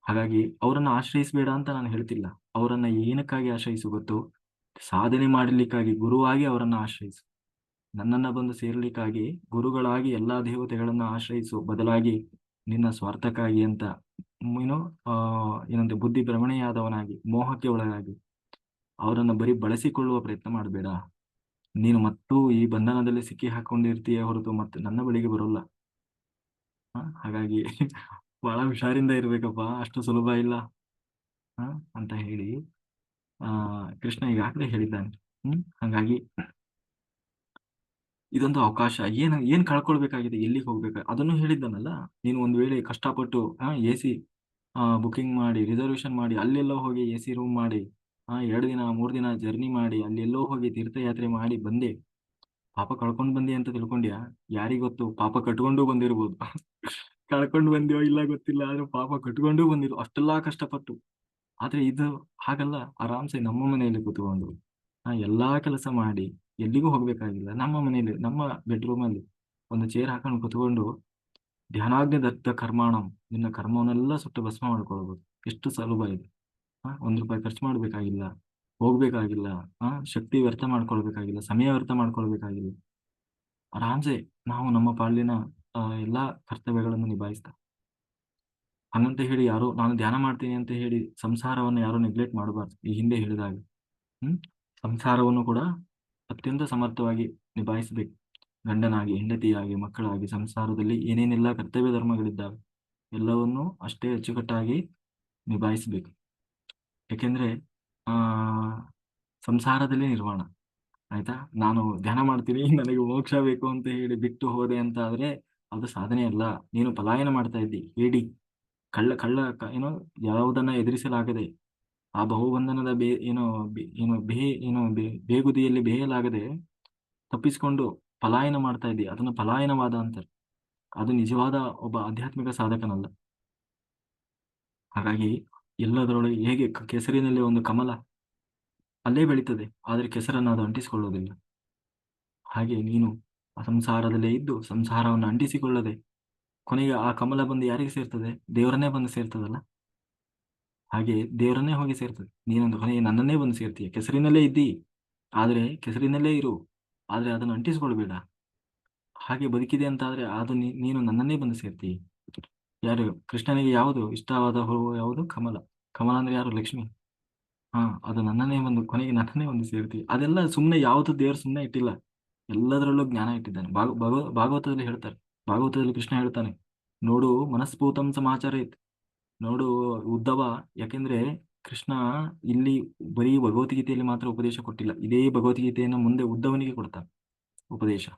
ಹಾಗಾಗಿ ಅವರನ್ನ ಆಶ್ರಯಿಸಬೇಡ ಅಂತ ನಾನು ಹೇಳ್ತಿಲ್ಲ. ಅವರನ್ನ ಏನಕ್ಕಾಗಿ ಆಶ್ರಯಿಸು ಗೊತ್ತು? ಸಾಧನೆ ಮಾಡಲಿಕ್ಕಾಗಿ ಗುರುವಾಗಿ ಅವರನ್ನ ಆಶ್ರಯಿಸು. ನನ್ನನ್ನ ಬಂದು ಸೇರ್ಲಿಕ್ಕಾಗಿ ಗುರುಗಳಾಗಿ ಎಲ್ಲಾ ದೇವತೆಗಳನ್ನ ಆಶ್ರಯಿಸು. ಬದಲಾಗಿ ನಿನ್ನ ಸ್ವಾರ್ಥಕ್ಕಾಗಿ ಅಂತ ಏನೋ, ಆ, ಏನಂತೆ ಬುದ್ಧಿ ಭ್ರಮಣೆಯಾದವನಾಗಿ ಮೋಹಕ್ಕೆ ಒಳಗಾಗಿ ಅವರನ್ನ ಬರೀ ಬಳಸಿಕೊಳ್ಳುವ ಪ್ರಯತ್ನ ಮಾಡಬೇಡ. ನೀನು ಮತ್ತೂ ಈ ಬಂಧನದಲ್ಲಿ ಸಿಕ್ಕಿ ಹಾಕೊಂಡಿರ್ತೀಯ ಹೊರತು ಮತ್ತೆ ನನ್ನ ಬಳಿಗೆ ಬರೋಲ್ಲ? ಹಾಗಾಗಿ ಬಹಳ ಹುಷಾರಿಂದ ಇರ್ಬೇಕಪ್ಪ, ಅಷ್ಟು ಸುಲಭ ಇಲ್ಲ? ಅಂತ ಹೇಳಿ, ಆ, ಕೃಷ್ಣ ಈಗಾಗಲೇ ಹೇಳಿದ್ದಾನೆ ಹ್ಮ್, ಹಾಗಾಗಿ ಇದೊಂದು ಅವಕಾಶ ಏನ್ ಏನ್ ಕಳ್ಕೊಳ್ಬೇಕಾಗಿದೆ, ಎಲ್ಲಿಗೆ ಹೋಗ್ಬೇಕು ಅದನ್ನು ಹೇಳಿದ್ದಾನಲ್ಲ, ನೀನು ಒಂದ್ ವೇಳೆ ಕಷ್ಟಪಟ್ಟು ಎ ಸಿ ಬುಕಿಂಗ್ ಮಾಡಿ ರಿಸರ್ವೇಶನ್ ಮಾಡಿ, ಅಲ್ಲೆಲ್ಲ ಹೋಗಿ ಎ ಸಿ ರೂಮ್ ಮಾಡಿ ಆ ಎರಡು ದಿನ, ಮೂರು ದಿನ ಜರ್ನಿ ಮಾಡಿ ಅಲ್ಲೆಲ್ಲೋ ಹೋಗಿ ತೀರ್ಥಯಾತ್ರೆ ಮಾಡಿ ಬಂದೆ. ಪಾಪ ಕಳ್ಕೊಂಡ್ ಬಂದೆ ಅಂತ ತಿಳ್ಕೊಂಡ್ಯಾ? ಯಾರಿಗೊತ್ತು? ಪಾಪ ಕಟ್ಕೊಂಡು ಬಂದಿರ್ಬೋದು. ಕಳ್ಕೊಂಡು ಬಂದ್ಯೋ ಇಲ್ಲ ಗೊತ್ತಿಲ್ಲ, ಆದ್ರೆ ಪಾಪ ಕಟ್ಕೊಂಡು ಬಂದಿರೋ ಅಷ್ಟೆಲ್ಲಾ ಕಷ್ಟಪಟ್ಟು. ಆದ್ರೆ ಇದು ಹಾಗಲ್ಲ, ಆರಾಮ್ಸೆ ನಮ್ಮ ಮನೆಯಲ್ಲಿ ಕೂತ್ಕೊಂಡು. ಆ ಎಲ್ಲಾ ಕೆಲಸ ಮಾಡಿ, ಎಲ್ಲಿಗೂ ಹೋಗ್ಬೇಕಾಗಿಲ್ಲ. ನಮ್ಮ ಮನೆಯಲ್ಲಿ, ನಮ್ಮ ಬೆಡ್ರೂಮ್ ಅಲ್ಲಿ ಒಂದು ಚೇರ್ ಹಾಕೊಂಡು ಕೂತ್ಕೊಂಡು ಧ್ಯಾನಾಗ್ನಿ ದತ್ತ ಕರ್ಮಾಣಂ. ನಿನ್ನ ಕರ್ಮವನ್ನೆಲ್ಲ ಸುಟ್ಟು ಭಸ್ಮ ಮಾಡ್ಕೊಳ್ಬೋದು. ಎಷ್ಟು ಸುಲಭ ಇದೆ. ಒಂದ್ ರೂಪಾಯಿ ಖರ್ಚು ಮಾಡ್ಬೇಕಾಗಿಲ್ಲ, ಹೋಗ್ಬೇಕಾಗಿಲ್ಲ, ಆ, ಶಕ್ತಿ ವ್ಯರ್ಥ ಮಾಡ್ಕೊಳ್ಬೇಕಾಗಿಲ್ಲ, ಸಮಯ ವ್ಯರ್ಥ ಮಾಡ್ಕೊಳ್ಬೇಕಾಗಿಲ್ಲ. ಆರಾಮ್ಸೆ, ನಾವು ನಮ್ಮ ಪಾಲಿನ ಎಲ್ಲಾ ಕರ್ತವ್ಯಗಳನ್ನು ನಿಭಾಯಿಸ್ತಾ. ಹಂಗಂತ ಹೇಳಿ, ಯಾರು, ನಾನು ಧ್ಯಾನ ಮಾಡ್ತೀನಿ ಅಂತ ಹೇಳಿ ಸಂಸಾರವನ್ನು ಯಾರು ನೆಗ್ಲೆಕ್ಟ್ ಮಾಡಬಾರ್ದು, ಈ ಹಿಂದೆ ಹೇಳಿದಾಗ. ಹ್ಮ್? ಸಂಸಾರವನ್ನು ಕೂಡ ಅತ್ಯಂತ ಸಮರ್ಥವಾಗಿ ನಿಭಾಯಿಸಬೇಕು. ಗಂಡನಾಗಿ, ಹೆಂಡತಿಯಾಗಿ, ಮಕ್ಕಳಾಗಿ, ಸಂಸಾರದಲ್ಲಿ ಏನೇನೆಲ್ಲ ಕರ್ತವ್ಯ ಧರ್ಮಗಳಿದ್ದಾವೆ, ಎಲ್ಲವನ್ನೂ ಅಷ್ಟೇ ಅಚ್ಚುಕಟ್ಟಾಗಿ ನಿಭಾಯಿಸಬೇಕು. ಯಾಕೆಂದ್ರೆ ಆ, ಸಂಸಾರದಲ್ಲೇ ನಿರ್ವಾಣ ಆಯ್ತಾ? ನಾನು ಧ್ಯಾನ ಮಾಡ್ತೀನಿ, ನನಗೆ ಮೋಕ್ಷ ಬೇಕು ಅಂತ ಹೇಳಿ ಬಿಟ್ಟು ಹೋದೆ ಅಂತ ಆದ್ರೆ, ಅದು ಸಾಧನೆ ಅಲ್ಲ. ನೀನು ಪಲಾಯನ ಮಾಡ್ತಾ ಇದ್ದಿ, ಹೇಳಿ. ಕಳ್ಳ ಕಳ್ಳ ಏನೋ ಯಾವುದನ್ನ ಎದುರಿಸಲಾಗದೆ, ಆ ಬಹುಬಂಧನದ ಬೇ, ಏನೋ ಏನು ಬೇ, ಏನೋ ಬೇಗುದಿಯಲ್ಲಿ ಬೇಯಲಾಗದೆ ತಪ್ಪಿಸಿಕೊಂಡು ಪಲಾಯನ ಮಾಡ್ತಾ ಇದ್ದಿ. ಅದನ್ನ ಪಲಾಯನವಾದ ಅಂತಾರೆ. ಅದು ನಿಜವಾದ ಒಬ್ಬ ಆಧ್ಯಾತ್ಮಿಕ ಸಾಧಕನಲ್ಲ. ಹಾಗಾಗಿ ಎಲ್ಲದರೊಳಗೆ ಹೇಗೆ ಕೆಸರಿನಲ್ಲಿ ಒಂದು ಕಮಲ ಅಲ್ಲೇ ಬೆಳೀತದೆ, ಆದರೆ ಕೆಸರನ್ನು ಅದು ಅಂಟಿಸಿಕೊಳ್ಳೋದಿಲ್ಲ. ಹಾಗೆ ನೀನು ಆ ಸಂಸಾರದಲ್ಲೇ ಇದ್ದು ಸಂಸಾರವನ್ನು ಅಂಟಿಸಿಕೊಳ್ಳದೆ, ಕೊನೆಗೆ ಆ ಕಮಲ ಬಂದು ಯಾರಿಗೆ ಸೇರ್ತದೆ? ದೇವರನ್ನೇ ಬಂದು ಸೇರ್ತದಲ್ಲ? ಹಾಗೆ ದೇವರನ್ನೇ ಹೋಗಿ ಸೇರ್ತದೆ. ನೀನೊಂದು ಕೊನೆಗೆ ನನ್ನನ್ನೇ ಬಂದು ಸೇರ್ತೀಯ. ಕೆಸರಿನಲ್ಲೇ ಇದ್ದಿ, ಆದರೆ ಕೆಸರಿನಲ್ಲೇ ಇರು, ಆದರೆ ಅದನ್ನು ಅಂಟಿಸ್ಕೊಳ್ಬೇಡ. ಹಾಗೆ ಬದುಕಿದೆ ಅಂತ ಆದ್ರೆ ಅದು ನೀನು ನನ್ನನ್ನೇ ಬಂದು ಸೇರ್ತೀಯ ಯಾರು ಕೃಷ್ಣನಿಗೆ ಯಾವುದು ಇಷ್ಟವಾದ ಹೂವು ಯಾವುದು? ಕಮಲ. ಕಮಲ ಅಂದ್ರೆ ಯಾರು? ಲಕ್ಷ್ಮಿ. ಹಾ, ಅದು ನನ್ನನ್ನೇ ಒಂದು, ಕೊನೆಗೆ ನನ್ನನ್ನೇ ಒಂದು ಸೇರ್ತೀವಿ. ಅದೆಲ್ಲ ಸುಮ್ಮನೆ ಯಾವುದು ದೇವ್ರು ಸುಮ್ಮನೆ ಇಟ್ಟಿಲ್ಲ. ಎಲ್ಲದರಲ್ಲೂ ಜ್ಞಾನ ಇಟ್ಟಿದ್ದಾನೆ. ಭಾಗ ಭಗವ ಭಾಗವತದಲ್ಲಿ ಹೇಳ್ತಾರೆ. ಭಾಗವತದಲ್ಲಿ ಕೃಷ್ಣ ಹೇಳ್ತಾನೆ, ನೋಡು ಮನಸ್ಫೂತಂ ಸಮಾಚಾರ ಇತ್ತು ನೋಡು ಉದ್ದವ, ಯಾಕೆಂದ್ರೆ ಕೃಷ್ಣ ಇಲ್ಲಿ ಬರೀ ಭಗವದ್ಗೀತೆಯಲ್ಲಿ ಮಾತ್ರ ಉಪದೇಶ ಕೊಟ್ಟಿಲ್ಲ. ಇದೇ ಭಗವದ್ಗೀತೆಯನ್ನು ಮುಂದೆ ಉದ್ದವನಿಗೆ ಕೊಡ್ತಾನೆ ಉಪದೇಶ.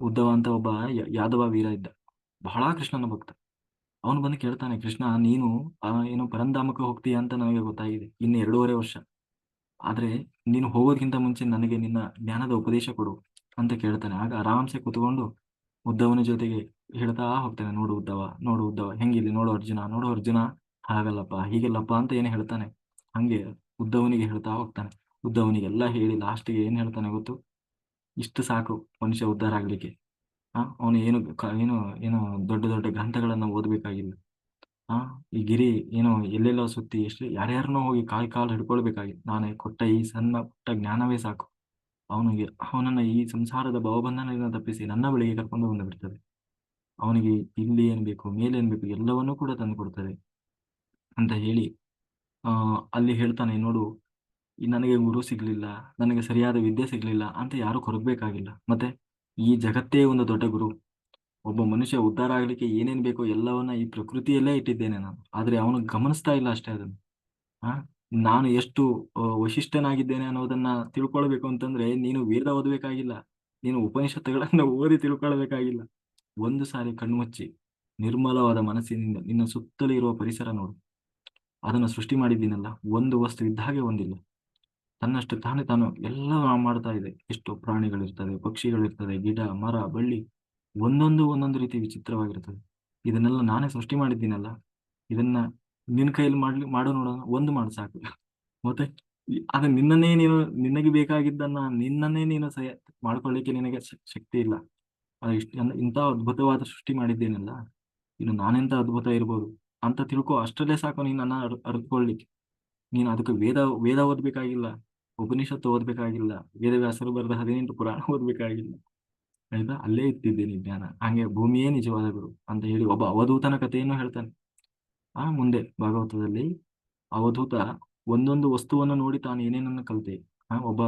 ಉದ್ದವ ಅಂತ ಒಬ್ಬ ಯಾದವ ವೀರ ಇದ್ದ. ಬಹಳ ಕೃಷ್ಣನ ಭಕ್ತ. ಅವನು ಬಂದು ಕೇಳ್ತಾನೆ, ಕೃಷ್ಣ, ನೀನು ಏನು ಪರಂಧಾಮಕ್ಕೆ ಹೋಗ್ತೀಯ ಅಂತ ನನಗೆ ಗೊತ್ತಾಗಿದೆ. ಇನ್ನು ಎರಡೂವರೆ ವರ್ಷ. ಆದ್ರೆ ನೀನು ಹೋಗೋದಕ್ಕಿಂತ ಮುಂಚೆ ನನಗೆ ನಿನ್ನ ಜ್ಞಾನದ ಉಪದೇಶ ಕೊಡು ಅಂತ ಕೇಳ್ತಾನೆ. ಆಗ ಆರಾಮ್ಸೆ ಕೂತ್ಕೊಂಡು ಉದ್ದವನ ಜೊತೆಗೆ ಹೇಳ್ತಾ ಹೋಗ್ತಾನೆ, ನೋಡು ಉದ್ದವ ನೋಡು ಉದ್ದವ ಹೆಂಗಿಲ್ಲಿ ನೋಡು ಅರ್ಜುನ ನೋಡು ಅರ್ಜುನ, ಹಾಗಲ್ಲಪ್ಪ, ಹೀಗೆಲ್ಲಪ್ಪ ಅಂತ ಏನು ಹೇಳ್ತಾನೆ. ಹಂಗೆ ಉದ್ದವನಿಗೆ ಹೇಳ್ತಾ ಹೋಗ್ತಾನೆ. ಉದ್ದವನಿಗೆಲ್ಲ ಹೇಳಿ, ಲಾಸ್ಟಿಗೆ ಏನ್ ಹೇಳ್ತಾನೆ ಗೊತ್ತು? ಇಷ್ಟು ಸಾಕು ಮನುಷ್ಯ ಉದ್ಧಾರ ಆಗ್ಲಿಕ್ಕೆ. ಆ, ಅವನು ಏನು ಏನು ಏನು ದೊಡ್ಡ ದೊಡ್ಡ ಗ್ರಂಥಗಳನ್ನು ಓದಬೇಕಾಗಿಲ್ಲ. ಆ, ಈ ಗಿರಿ ಏನು ಎಲ್ಲೆಲ್ಲೋ ಸುತ್ತಿ ಎಷ್ಟು, ಯಾರ್ಯಾರನ್ನೋ ಹೋಗಿ ಕಾಲ್ ಕಾಲು ಹಿಡ್ಕೊಳ್ಬೇಕಾಗಿತ್ತು. ನಾನು ಕೊಟ್ಟ ಈ ಸಣ್ಣ ಪುಟ್ಟ ಜ್ಞಾನವೇ ಸಾಕು. ಅವನಿಗೆ, ಅವನನ್ನ ಈ ಸಂಸಾರದ ಭವಬಂಧನದಿಂದ ತಪ್ಪಿಸಿ ನನ್ನ ಬಳಿಗೆ ಕರ್ಕೊಂಡು ಬಂದು ಬಿಡ್ತದೆ ಅವನಿಗೆ ಇಲ್ಲಿ ಏನು ಬೇಕು, ಮೇಲೆ ಏನು ಬೇಕು ಎಲ್ಲವನ್ನೂ ಕೂಡ ತಂದು ಕೊಡ್ತದೆ ಅಂತ ಹೇಳಿ ಅಲ್ಲಿ ಹೇಳ್ತಾನೆ, ನೋಡು ನನಗೆ ಗುರು ಸಿಗ್ಲಿಲ್ಲ, ನನಗೆ ಸರಿಯಾದ ವಿದ್ಯೆ ಸಿಗ್ಲಿಲ್ಲ ಅಂತ ಯಾರು ಕೊರಗಬೇಕಾಗಿಲ್ಲ. ಮತ್ತೆ ಈ ಜಗತ್ತೇ ಒಂದು ದೊಡ್ಡ ಗುರು. ಒಬ್ಬ ಮನುಷ್ಯ ಉದ್ಧಾರ ಆಗ್ಲಿಕ್ಕೆ ಏನೇನ್ ಬೇಕೋ ಎಲ್ಲವನ್ನ ಈ ಪ್ರಕೃತಿಯಲ್ಲೇ ಇಟ್ಟಿದ್ದೇನೆ ನಾನು. ಆದ್ರೆ ಅವನು ಗಮನಿಸ್ತಾ ಇಲ್ಲ ಅಷ್ಟೇ ಅದನ್ನು. ಆ? ನಾನು ಎಷ್ಟು ವಶಿಷ್ಠನಾಗಿದ್ದೇನೆ ಅನ್ನೋದನ್ನ ತಿಳ್ಕೊಳ್ಬೇಕು ಅಂತಂದ್ರೆ ನೀನು ವೇದ ಓದಬೇಕಾಗಿಲ್ಲ. ನೀನು ಉಪನಿಷತ್ತುಗಳನ್ನ ಓದಿ ತಿಳ್ಕೊಳ್ಬೇಕಾಗಿಲ್ಲ. ಒಂದು ಸಾರಿ ಕಣ್ಮುಚ್ಚಿ, ನಿರ್ಮಲವಾದ ಮನಸ್ಸಿನಿಂದ ನಿನ್ನ ಸುತ್ತಲೂ ಇರುವ ಪರಿಸರ ನೋಡು. ಅದನ್ನು ಸೃಷ್ಟಿ ಮಾಡಿದ್ದೀನಲ್ಲ, ಒಂದು ವಸ್ತು ಇದ್ದ ಹಾಗೆ ಒಂದಿಲ್ಲ. ತನ್ನಷ್ಟು ತಾನೇ ತಾನು ಎಲ್ಲ ಮಾಡ್ತಾ ಇದೆ. ಎಷ್ಟು ಪ್ರಾಣಿಗಳಿರ್ತದೆ ಪಕ್ಷಿಗಳಿರ್ತದೆ ಗಿಡ, ಮರ, ಬಳ್ಳಿ, ಒಂದೊಂದು ಒಂದೊಂದು ರೀತಿ ವಿಚಿತ್ರವಾಗಿರ್ತದೆ. ಇದನ್ನೆಲ್ಲ ನಾನೇ ಸೃಷ್ಟಿ ಮಾಡಿದ್ದೀನಲ್ಲ, ಇದನ್ನ ನಿನ್ನ ಕೈಯಲ್ಲಿ ಮಾಡ್ಲಿ ಮಾಡೋ ನೋಡೋಣ ಒಂದು ಮಾಡು ಸಾಕು. ಮತ್ತೆ ಅದು ನಿನ್ನನ್ನೇ ನೀನು, ನಿನಗೆ ಬೇಕಾಗಿದ್ದನ್ನ ನಿನ್ನನ್ನೇ ನೀನು ಸಹ ಮಾಡ್ಕೊಳ್ಳಿಕ್ಕೆ ನಿನಗೆ ಶಕ್ತಿ ಇಲ್ಲ. ಅದು ಇಷ್ಟ ಇಂಥ ಅದ್ಭುತವಾದ ಸೃಷ್ಟಿ ಮಾಡಿದ್ದೇನಲ್ಲ, ಇನ್ನು ನಾನೆಂತ ಅದ್ಭುತ ಇರ್ಬೋದು ಅಂತ ತಿಳ್ಕೊ ಅಷ್ಟರಲ್ಲೇ ಸಾಕು ನೀನು ನನ್ನ ಅರ್, ಅರ್ತ್ಕೊಳ್ಳಿಕ್ಕೆ. ನೀನು ಅದಕ್ಕೆ ವೇದ ವೇದ ಓದ್ಬೇಕಾಗಿಲ್ಲ, ಉಪನಿಷತ್ತು ಓದ್ಬೇಕಾಗಿಲ್ಲ, ವೇದವ್ಯಾಸರು ಬರೆದ ಹದಿನೆಂಟು ಪುರಾಣ ಓದ್ಬೇಕಾಗಿಲ್ಲ. ಆಯ್ತಾ? ಅಲ್ಲೇ ಇತ್ತಿದ್ದೀನಿ ಜ್ಞಾನ. ಹಂಗೆ ಭೂಮಿಯೇ ನಿಜವಾದ ಗುರು ಅಂತ ಹೇಳಿ ಒಬ್ಬ ಅವಧೂತನ ಕಥೆಯನ್ನು ಹೇಳ್ತಾನೆ. ಆ ಮುಂದೆ ಭಾಗವತದಲ್ಲಿ ಅವಧೂತ ಒಂದೊಂದು ವಸ್ತುವನ್ನು ನೋಡಿ ತಾನು ಏನೇನನ್ನು ಕಲಿತೆ? ಆ, ಒಬ್ಬ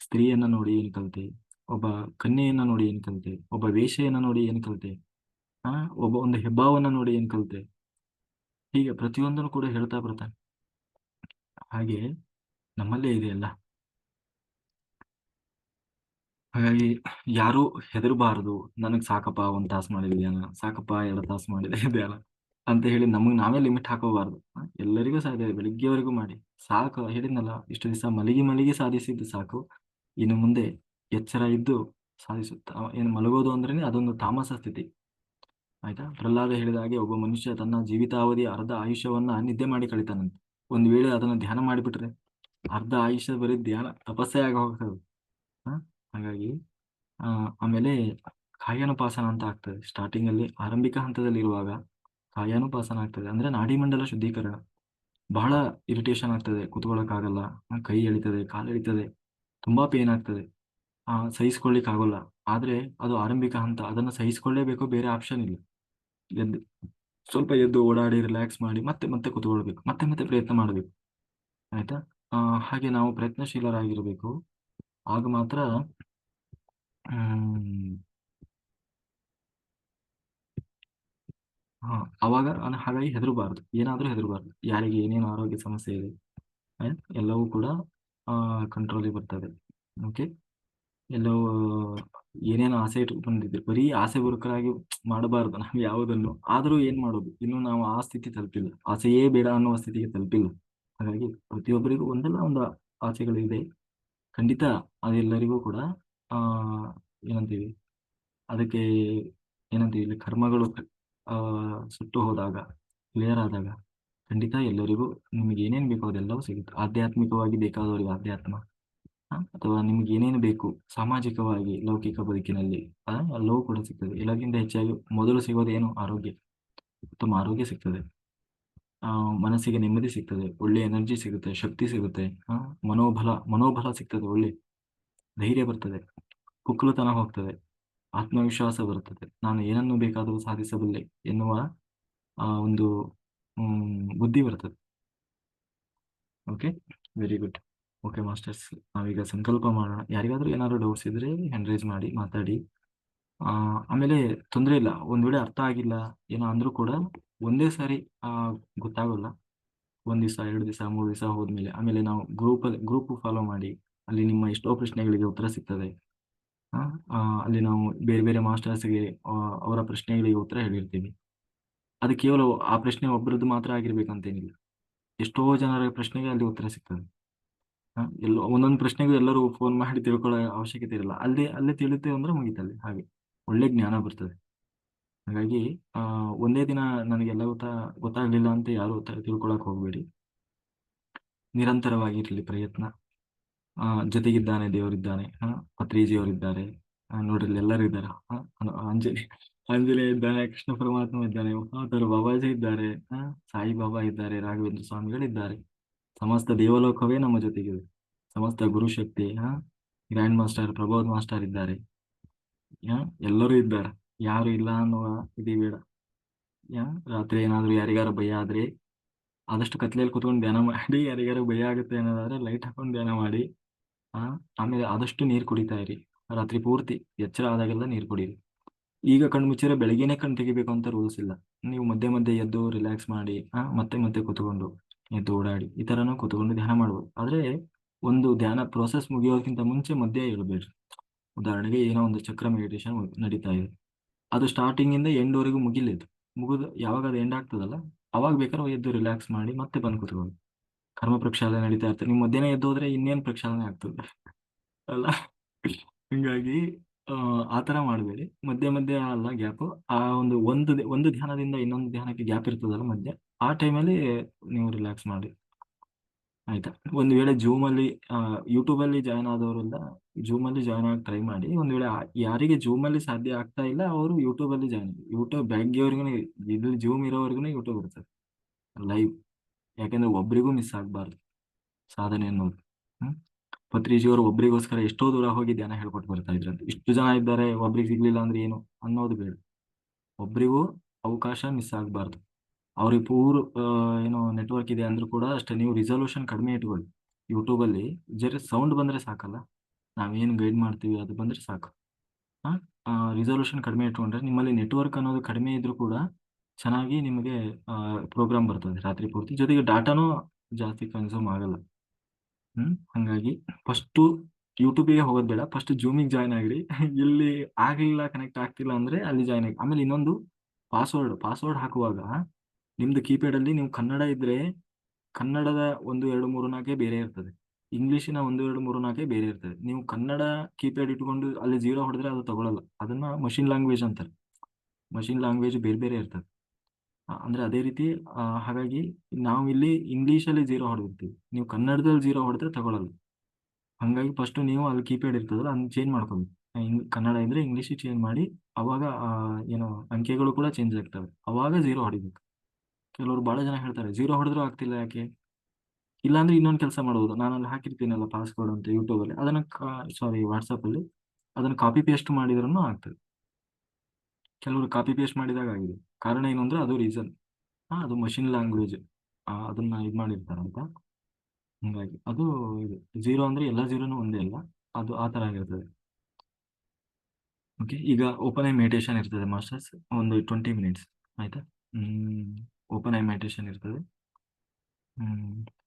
ಸ್ತ್ರೀಯನ್ನ ನೋಡಿ ಏನ್ ಕಲಿತೆ? ಒಬ್ಬ ಕನ್ಯೆಯನ್ನ ನೋಡಿ ಏನ್ ಕಲಿತೆ? ಒಬ್ಬ ವೇಷೆಯನ್ನ ನೋಡಿ ಏನ್ ಕಲಿತೆ? ಆ, ಒಬ್ಬ ಒಂದು ಹೆಬ್ಬಾವನ್ನ ನೋಡಿ ಏನ್ ಕಲಿತೆ? ಹೀಗೆ ಪ್ರತಿಯೊಂದನ್ನು ಕೂಡ ಹೇಳ್ತಾ ಬರ್ತಾನೆ. ಹಾಗೆ ನಮ್ಮಲ್ಲೇ ಇದೆಯಲ್ಲ ಹಾಗಾಗಿ ಯಾರು ಹೆದರಬಾರದು. ನನಗ್ ಸಾಕಪ್ಪ ಒಂದ್ ತಾಸು ಮಾಡಿದ್ಯಾನ ಸಾಕಪ್ಪ ಎರಡು ತಾಸು ಮಾಡಿದೆ ಧ್ಯಾನ ಅಂತ ಹೇಳಿ ನಮಗ್ ನಾವೇ ಲಿಮಿಟ್ ಹಾಕೋಬಾರ್ದು. ಎಲ್ಲರಿಗೂ ಸಾಧ್ಯ ಬೆಳಿಗ್ಗೆವರೆಗೂ ಮಾಡಿ. ಸಾಕು ಹೇಳಿದ್ನಲ್ಲ, ಇಷ್ಟು ದಿವಸ ಮಲಗಿ ಮಲಗಿ ಸಾಧಿಸಿದ್ದು ಸಾಕು. ಇನ್ನು ಮುಂದೆ ಎಚ್ಚರ ಇದ್ದು ಸಾಧಿಸುತ್ತ, ಏನು ಮಲಗೋದು ಅಂದ್ರೇನೆ ಅದೊಂದು ತಾಮಸ ಸ್ಥಿತಿ. ಆಯ್ತಾ? ಪ್ರಹ್ಲಾದ ಹೇಳಿದ ಹಾಗೆ ಒಬ್ಬ ಮನುಷ್ಯ ತನ್ನ ಜೀವಿತಾವಧಿ, ಅರ್ಧ ಆಯುಷ್ಯವನ್ನ ನಿದ್ದೆ ಮಾಡಿ ಕಳಿತಾನಂತೆ. ಒಂದ್ ವೇಳೆ ಅದನ್ನ ಧ್ಯಾನ ಮಾಡಿಬಿಟ್ರೆ ಅರ್ಧ ಆಯುಷ್ಯ ಬರೀ ಧ್ಯಾನ ತಪಸ್ಸೆ ಆಗಿ ಹೋಗ್ತದೆ? ಹಾಗಾಗಿ, ಆ, ಆಮೇಲೆ ಕಾಯಾನುಪಾಸನ ಅಂತ ಆಗ್ತದೆ. ಸ್ಟಾರ್ಟಿಂಗ್ ಅಲ್ಲಿ ಆರಂಭಿಕ ಹಂತದಲ್ಲಿ ಇರುವಾಗ ಕಾಯಾನುಪಾಸನ ಆಗ್ತದೆ. ಅಂದ್ರೆ ನಾಡಿಮಂಡಲ ಶುದ್ಧೀಕರಣ. ಬಹಳ ಇರಿಟೇಷನ್ ಆಗ್ತದೆ. ಕುತ್ಕೊಳ್ಳೋಕ್ಕಾಗಲ್ಲ ಕೈ ಎಳಿತದೆ, ಕಾಲು ಎಳಿತದೆ, ತುಂಬಾ ಪೇನ್ ಆಗ್ತದೆ. ಆ ಸಹಿಸ್ಕೊಳ್ಳಿಕ್ ಆಗೋಲ್ಲ ಆದ್ರೆ ಅದು ಆರಂಭಿಕ ಹಂತ. ಅದನ್ನ ಸಹಿಸ್ಕೊಳ್ಳೇಬೇಕು, ಬೇರೆ ಆಪ್ಷನ್ ಇಲ್ಲ. ಸ್ವಲ್ಪ ಎದ್ದು ಓಡಾಡಿ ರಿಲ್ಯಾಕ್ಸ್ ಮಾಡಿ ಮತ್ತೆ ಮತ್ತೆ ಕುತ್ಕೊಳ್ಬೇಕು, ಮತ್ತೆ ಮತ್ತೆ ಪ್ರಯತ್ನ ಮಾಡಬೇಕು, ಆಯ್ತಾ? ಹಾಗೆ ನಾವು ಪ್ರಯತ್ನಶೀಲರಾಗಿರ್ಬೇಕು. ಆಗ ಮಾತ್ರ ಹಾ, ಅವಾಗ ಹಾಗಾಗಿ ಹೆದರಬಾರ್ದು, ಏನಾದ್ರೂ ಹೆದರಬಾರ್ದು, ಯಾರಿಗೆ ಏನೇನು ಆರೋಗ್ಯ ಸಮಸ್ಯೆ ಇದೆ ಎಲ್ಲವೂ ಕೂಡ ಕಂಟ್ರೋಲಿಗೆ ಬರ್ತದೆ ಓಕೆ ಎಲ್ಲವೂ, ಏನೇನು ಆಸೆ ಇಟ್ಕೊಂಡಿದ್ರಿ ಬರೀ ಆಸೆ ಬುರುಕರಾಗಿ ಮಾಡಬಾರ್ದು, ನಾವು ಯಾವುದನ್ನು. ಆದರೂ ಏನ್ ಮಾಡೋದು? ಇನ್ನು ನಾವು ಆ ಸ್ಥಿತಿ ತಲುಪಿಲ್ಲ. ಆಸೆಯೇ ಬೇಡ ಅನ್ನುವ ಸ್ಥಿತಿಗೆ ತಲುಪಿಲ್ಲ. ಹಾಗಾಗಿ ಪ್ರತಿಯೊಬ್ಬರಿಗೂ ಒಂದಲ್ಲ ಒಂದು ಆಸೆಗಳಿದೆ. ಖಂಡಿತ ಅದೆಲ್ಲರಿಗೂ ಕೂಡ, ಆ, ಏನಂತೀವಿ? ಅದಕ್ಕೆ ಏನಂತೀವಿ? ಕರ್ಮಗಳು, ಆ, ಸುಟ್ಟು ಹೋದಾಗ ಕ್ಲಿಯರ್ ಆದಾಗ ಖಂಡಿತ ಎಲ್ಲರಿಗೂ ನಿಮಗೆ ಏನೇನ್ ಬೇಕೋ ಅದೆಲ್ಲವೂ ಸಿಗುತ್ತೆ. ಆಧ್ಯಾತ್ಮಿಕವಾಗಿ ಬೇಕಾದವರಿಗೆ ಆಧ್ಯಾತ್ಮ. ಅಥವಾ ನಿಮ್ಗೆ ಏನೇನು ಬೇಕು ಸಾಮಾಜಿಕವಾಗಿ, ಲೌಕಿಕ ಬದುಕಿನಲ್ಲಿ ಎಲ್ಲವೂ ಕೂಡ ಸಿಗ್ತದೆ. ಎಲ್ಲಕ್ಕಿಂತ ಹೆಚ್ಚಾಗಿ ಮೊದಲು ಸಿಗೋದೇನು ಆರೋಗ್ಯ. ಉತ್ತಮ ಆರೋಗ್ಯ ಸಿಗ್ತದೆ. ಆ, ಮನಸ್ಸಿಗೆ ನೆಮ್ಮದಿ ಸಿಗ್ತದೆ, ಒಳ್ಳೆ ಎನರ್ಜಿ ಸಿಗುತ್ತೆ, ಶಕ್ತಿ ಸಿಗುತ್ತೆ ಮನೋಬಲ ಮನೋಬಲ ಸಿಗ್ತದೆ, ಒಳ್ಳೆ ಧೈರ್ಯ ಬರ್ತದೆ ಕುಕ್ಕಲುತನ ಹೋಗ್ತದೆ, ಆತ್ಮವಿಶ್ವಾಸ ಬರುತ್ತದೆ ನಾನು ಏನನ್ನು ಬೇಕಾದರೂ ಸಾಧಿಸಬಲ್ಲೆ ಎನ್ನುವ, ಆ, ಒಂದು ಬುದ್ಧಿ ಬರ್ತದೆ. Okay very good okay masters ನಾವೀಗ ಸಂಕಲ್ಪ ಮಾಡೋಣ. ಯಾರಿಗಾದ್ರೂ ಏನಾದ್ರು ಡೌಟ್ಸ್ ಇದ್ರೆ ಹ್ಯಾಂಡ್ ರೈಸ್ ಮಾಡಿ, ಮಾತಾಡಿ. ಆಮೇಲೆ ತೊಂದರೆ ಇಲ್ಲ, ಒಂದ್ ವೇಳೆ ಅರ್ಥ ಆಗಿಲ್ಲ, ಏನೋ ಅಂದ್ರೂ ಕೂಡ ಒಂದೇ ಸಾರಿ ಗೊತ್ತಾಗಲ್ಲ. ಒಂದ್ ದಿವಸ, ಎರಡು ದಿವಸ, ಮೂರು ದಿವಸ ಹೋದ್ಮೇಲೆ, ಆಮೇಲೆ ನಾವು ಗ್ರೂಪ್ ಅಲ್ಲಿ ಗ್ರೂಪ್ ಫಾಲೋ ಮಾಡಿ, ಅಲ್ಲಿ ನಿಮ್ಮ ಎಷ್ಟೋ ಪ್ರಶ್ನೆಗಳಿಗೆ ಉತ್ತರ ಸಿಗ್ತದೆ. ಅಲ್ಲಿ ನಾವು ಬೇರೆ ಬೇರೆ ಮಾಸ್ಟರ್ಸ್ಗೆ ಅವರ ಪ್ರಶ್ನೆಗಳಿಗೆ ಉತ್ತರ ಹೇಳಿರ್ತೀವಿ. ಅದು ಕೇವಲ ಆ ಪ್ರಶ್ನೆ ಒಬ್ಬರದ್ದು ಮಾತ್ರ ಆಗಿರ್ಬೇಕಂತೇನಿಲ್ಲ. ಎಷ್ಟೋ ಜನರ ಪ್ರಶ್ನೆಗೆ ಅಲ್ಲಿ ಉತ್ತರ ಸಿಗ್ತದೆ. ಎಲ್ಲೋ ಒಂದೊಂದು ಪ್ರಶ್ನೆಗೂ ಎಲ್ಲರೂ ಫೋನ್ ಮಾಡಿ ತಿಳ್ಕೊಳ್ಳೋ ಅವಶ್ಯಕತೆ ಇರಲ್ಲ. ಅಲ್ಲಿ ಅಲ್ಲೇ ತಿಳಿತೇವೆ ಅಂದ್ರೆ ಮುಗಿತಲ್ಲಿ ಹಾಗೆ, ಒಳ್ಳೆ ಜ್ಞಾನ ಬರ್ತದೆ. ಹಾಗಾಗಿ ಒಂದೇ ದಿನ ನನಗೆಲ್ಲ ಗೊತ್ತಾ, ಗೊತ್ತಾಗ್ಲಿಲ್ಲ ಅಂತ ಯಾರು ತಿಳ್ಕೊಳಕ್ ಹೋಗ್ಬೇಡಿ. ನಿರಂತರವಾಗಿರ್ಲಿ ಪ್ರಯತ್ನ. ಆ, ಜೊತೆಗಿದ್ದಾನೆ, ದೇವರಿದ್ದಾನೆ, ಹಾ, ಪತ್ರಿಜಿಯವರಿದ್ದಾರೆ. ನೋಡ್ರಿ, ಎಲ್ಲರೂ ಇದ್ದಾರೆ. ಅಂಜಲಿ ಅಂಜಲಿ ಇದ್ದಾನೆ, ಕೃಷ್ಣ ಪರಮಾತ್ಮ ಇದ್ದಾನೆ, ಮಹಾತರ ಬಾಬಾಜಿ ಇದ್ದಾರೆ ಸಾಯಿ ಬಾಬಾ ಇದ್ದಾರೆ, ರಾಘವೇಂದ್ರ ಸ್ವಾಮಿಗಳಿದ್ದಾರೆ. ಸಮಸ್ತ ದೇವಲೋಕವೇ ನಮ್ಮ ಜೊತೆಗಿದೆ ಸಮಸ್ತ ಗುರುಶಕ್ತಿ ಹಾ? ಗ್ರ್ಯಾಂಡ್ ಮಾಸ್ಟರ್ ಪ್ರಬೋಧ್ ಮಾಸ್ಟರ್ ಇದ್ದಾರೆ. ಯಾ ಎಲ್ಲರೂ ಇದ್ದಾರೆ. ಯಾರು ಇಲ್ಲ ಅನ್ನುವ ಇದು ಬೇಡ. ಯಾ ರಾತ್ರಿ ಏನಾದ್ರು ಯಾರಿಗಾರು ಭಯ ಆದ್ರೆ ಆದಷ್ಟು ಕತ್ಲೆಯಲ್ಲಿ ಕುತ್ಕೊಂಡು ಧ್ಯಾನ ಮಾಡಿ ಯಾರಿಗಾರು ಭಯ ಆಗುತ್ತೆ ಅನ್ನೋದಾದ್ರೆ ಲೈಟ್ ಹಾಕೊಂಡು ಧ್ಯಾನ ಮಾಡಿ. ಆ ಆಮೇಲೆ ಆದಷ್ಟು ನೀರು ಕುಡಿತಾ ಇರಿ. ರಾತ್ರಿ ಪೂರ್ತಿ ಎಚ್ಚರ ಆದಾಗೆಲ್ಲ ನೀರು ಕುಡಿರಿ. ಈಗ ಕಣ್ಣು ಮುಚ್ಚಿದ್ರೆ ಬೆಳಗ್ಗೆನೆ ಕಣ್ಣು ತೆಗಿಬೇಕು ಅಂತ ರೂಲ್ಸ್ ಇಲ್ಲ. ನೀವು ಮಧ್ಯೆ ಮಧ್ಯೆ ಎದ್ದು ರಿಲ್ಯಾಕ್ಸ್ ಮಾಡಿ ಆ, ಮತ್ತೆ ಮತ್ತೆ ಕೂತ್ಕೊಂಡು. ಎದ್ದು ಓಡಾಡಿ ಈ ಥರನೂ ಕೂತ್ಕೊಂಡು ಧ್ಯಾನ ಮಾಡ್ಬೋದು. ಆದರೆ ಒಂದು ಧ್ಯಾನ ಪ್ರೋಸೆಸ್ ಮುಗಿಯೋದಕ್ಕಿಂತ ಮುಂಚೆ ಮಧ್ಯೆ ಹೇಳ್ಬೇಡ್ರಿ. ಉದಾಹರಣೆಗೆ ಏನೋ ಒಂದು ಚಕ್ರ ಮೆಡಿಟೇಷನ್ ನಡೀತಾ ಇದೆ. ಅದು ಸ್ಟಾರ್ಟಿಂಗಿಂದ ಎಂಡ್ವರೆಗೂ ಮುಗಿಲಿದ್ದು ಮುಗಿದ ಯಾವಾಗ ಅದು ಎಂಡ್ ಆಗ್ತದಲ್ಲ ಅವಾಗ ಬೇಕಾದ್ರೆ ಎದ್ದು ರಿಲ್ಯಾಕ್ಸ್ ಮಾಡಿ ಮತ್ತೆ ಬಂದು ಕೂತ್ಕೊಳ್ಳಿ ಕರ್ಮ ಪ್ರಕ್ಷಾಲನೆ ನಡೀತಾ ಇರ್ತದೆ. ನೀವು ಮಧ್ಯಾಹ್ನ ಎದ್ದು ಹೋದ್ರೆ ಇನ್ನೇನು ಪ್ರಕ್ಷಾಲನೆ ಆಗ್ತದೆ? ಅಲ್ಲ ಹಿಂಗಾಗಿ ಆ, ಥರ ಮಾಡಬೇಡಿ. ಮಧ್ಯೆ ಮಧ್ಯೆ ಅಲ್ಲ ಗ್ಯಾಪು ಆ ಒಂದು ಒಂದು ಒಂದು ಧ್ಯಾನದಿಂದ ಇನ್ನೊಂದು ಧ್ಯಾನಕ್ಕೆ ಗ್ಯಾಪ್ ಇರ್ತದಲ್ಲ ಮಧ್ಯೆ. ಆ ಟೈಮಲ್ಲಿ ನೀವು ರಿಲ್ಯಾಕ್ಸ್ ಮಾಡಿ. ಆಯ್ತಾ? ಒಂದು ವೇಳೆ ಜೂಮಲ್ಲಿ ಯೂಟ್ಯೂಬಲ್ಲಿ ಜಾಯ್ನ್ ಆದವರೆಲ್ಲ ಜೂಮಲ್ಲಿ ಜಾಯ್ನ್ ಆಗಿ ಟ್ರೈ ಮಾಡಿ, ಒಂದು ವೇಳೆ ಯಾರಿಗೆ ಜೂಮಲ್ಲಿ ಸಾಧ್ಯ ಆಗ್ತಾ ಇಲ್ಲ, ಅವರು ಯೂಟ್ಯೂಬಲ್ಲಿ ಜಾಯ್ನ್ ಯೂಟ್ಯೂಬ್ ಬ್ಯಾಂಕಿಯವ್ರಿಗೂ ಇದು ಜೂಮ್ ಇರೋವರೆಗೂ ಯೂಟ್ಯೂಬ್ ಇರ್ತದೆ ಲೈವ್ ಯಾಕೆಂದ್ರೆ ಒಬ್ರಿಗೂ ಮಿಸ್ ಆಗಬಾರ್ದು ಸಾಧನೆ ಅನ್ನೋದು ಹ್ಮ್? ಪತ್ರಿಜಿಯವರು ಒಬ್ರಿಗೋಸ್ಕರ ಎಷ್ಟೋ ದೂರ ಹೋಗಿ ಧ್ಯಾನ ಹೇಳ್ಕೊಟ್ಟು ಬರ್ತಾ ಇದ್ರಂತೆ. ಇಷ್ಟು ಜನ ಇದ್ದಾರೆ, ಒಬ್ರಿಗೆ ಸಿಗ್ಲಿಲ್ಲ ಅಂದ್ರೆ ಏನು ಅನ್ನೋದು ಬೇಡ. ಒಬ್ರಿಗೂ ಅವಕಾಶ ಮಿಸ್ ಆಗಬಾರ್ದು. ಅವ್ರಿಗೆ ಪೂರ್ ಏನು ನೆಟ್ವರ್ಕ್ ಇದೆ ಅಂದ್ರೂ ಕೂಡ ಅಷ್ಟೇ, ನೀವು ರಿಸಲ್ಯೂಷನ್ ಕಡಿಮೆ ಇಟ್ಕೊಳ್ಳಿ. ಯೂಟ್ಯೂಬಲ್ಲಿ ಜರಿ ಸೌಂಡ್ ಬಂದರೆ ಸಾಕಲ್ಲ. ನಾವೇನು ಗೈಡ್ ಮಾಡ್ತೀವಿ ಅದು ಬಂದರೆ ಸಾಕು. ರಿಸಲ್ಯೂಷನ್ ಕಡಿಮೆ ಇಟ್ಕೊಂಡ್ರೆ ನಿಮ್ಮಲ್ಲಿ ನೆಟ್ವರ್ಕ್ ಅನ್ನೋದು ಕಡಿಮೆ ಇದ್ರೂ ಕೂಡ ಚೆನ್ನಾಗಿ ನಿಮಗೆ ಪ್ರೋಗ್ರಾಮ್ ಬರ್ತದೆ ರಾತ್ರಿ ಪೂರ್ತಿ. ಜೊತೆಗೆ ಡಾಟಾನೂ ಜಾಸ್ತಿ ಕನ್ಸ್ಯೂಮ್ ಆಗಲ್ಲ. ಹ್ಞೂ ಹಾಗಾಗಿ ಫಸ್ಟು ಯೂಟ್ಯೂಬಿಗೆ ಹೋಗೋದು ಬೇಡ. ಫಸ್ಟ್ ಜೂಮಿಗೆ ಜಾಯ್ನ್ ಆಗಿರಿ. ಇಲ್ಲಿ ಆಗಲಿಲ್ಲ ಕನೆಕ್ಟ್ ಆಗ್ತಿಲ್ಲ ಅಂದರೆ ಅಲ್ಲಿ ಜಾಯ್ನ್ ಆಗಿ ಆಮೇಲೆ ಇನ್ನೊಂದು ಪಾಸ್ವರ್ಡ್ ಪಾಸ್ವರ್ಡ್ ಹಾಕುವಾಗ ನಿಮ್ದು ಕೀಪ್ಯಾಡ್ ಅಲ್ಲಿ ನೀವು ಕನ್ನಡ ಇದ್ರೆ ಕನ್ನಡದ ಒಂದು ಎರಡು ಮೂರು ನಾಲ್ಕೇ ಬೇರೆ ಇರ್ತದೆ. ಇಂಗ್ಲೀಷಿನ ಒಂದು ಎರಡು ಮೂರು ನಾಲ್ಕೇ ಬೇರೆ ಇರ್ತದೆ. ನೀವು ಕನ್ನಡ ಕೀಪ್ಯಾಡ್ ಇಟ್ಕೊಂಡು ಅಲ್ಲಿ ಜೀರೋ ಹೊಡೆದ್ರೆ ಅದು ತಗೊಳಲ್ಲ. ಅದನ್ನ ಮಷಿನ್ ಲ್ಯಾಂಗ್ವೇಜ್ ಅಂತಾರೆ. ಮಷಿನ್ ಲ್ಯಾಂಗ್ವೇಜ್ ಬೇರೆ ಬೇರೆ ಇರ್ತದೆ. ಅಂದ್ರೆ ಅದೇ ರೀತಿ ಹಾಗಾಗಿ ನಾವು ಇಲ್ಲಿ ಇಂಗ್ಲಿಷಲ್ಲಿ ಜೀರೋ ಹೊಡೆದಿರ್ತೀವಿ. ನೀವು ಕನ್ನಡದಲ್ಲಿ ಜೀರೋ ಹೊಡೆದ್ರೆ ತಗೊಳಲ್ಲ. ಹಂಗಾಗಿ ಫಸ್ಟ್ ನೀವು ಅಲ್ಲಿ ಕೀಪ್ಯಾಡ್ ಇರ್ತದಲ್ಲ, ಅದನ್ನ ಚೇಂಜ್ ಮಾಡ್ಕೊಬೇಕು. ಕನ್ನಡ ಇದ್ರೆ ಇಂಗ್ಲಿಷ್ ಚೇಂಜ್ ಮಾಡಿ ಅವಾಗ ಏನೋ, ಅಂಕೆಗಳು ಕೂಡ ಚೇಂಜ್ ಆಗ್ತವೆ. ಅವಾಗ ಜೀರೋ ಹೊಡಿಬೇಕು. ಕೆಲವರು ಬಹಳ ಜನ ಹೇಳ್ತಾರೆ ಜೀರೋ ಹೊಡೆದ್ರೂ ಆಗ್ತಿಲ್ಲ ಯಾಕೆ? ಇಲ್ಲಾಂದ್ರೆ ಇನ್ನೊಂದು ಕೆಲಸ ಮಾಡಬಹುದು ನಾನು ಅಲ್ಲಿ ಹಾಕಿರ್ತೀನಲ್ಲ ಪಾಸ್ವರ್ಡ್ ಅಂತ ಯೂಟ್ಯೂಬ್ ಅಲ್ಲಿ. ಅದನ್ನ ಸಾರಿ ವಾಟ್ಸಪ್ ಅಲ್ಲಿ ಅದನ್ನ ಕಾಪಿ ಪೇಸ್ಟ್ ಮಾಡಿದ್ರೂ ಆಗ್ತದೆ. ಕೆಲವರು ಕಾಪಿ ಪೇಸ್ಟ್ ಮಾಡಿದಾಗ ಆಗಿದೆ. ಕಾರಣ ಏನು ಅಂದ್ರೆ ಅದು ರೀಸನ್ ಹಾ, ಅದು ಮಷಿನ್ ಲ್ಯಾಂಗ್ವೇಜ್ ಅದನ್ನ ಇದು ಮಾಡಿರ್ತಾರಂತ ಹಂಗಾಗಿ ಅದು ಇದು. ಜೀರೋ ಅಂದ್ರೆ ಎಲ್ಲ ಜೀರೋನು ಒಂದೇ ಅಲ್ಲ, ಅದು ಆ ತರ ಆಗಿರ್ತದೆ. ಓಕೆ ಈಗ ಓಪನ್ ಐ ಮೆಡಿಟೇಷನ್ ಇರ್ತದೆ ಮಾಸ್ಟರ್ಸ್ ಒಂದು ಟ್ವೆಂಟಿ ಮಿನಿಟ್ಸ್ ಆಯ್ತಾ? ಹ್ಮ್. ಓಪನ್ ಐ ಮೆಡಿಟೇಷನ್ ಇರ್ತದೆ.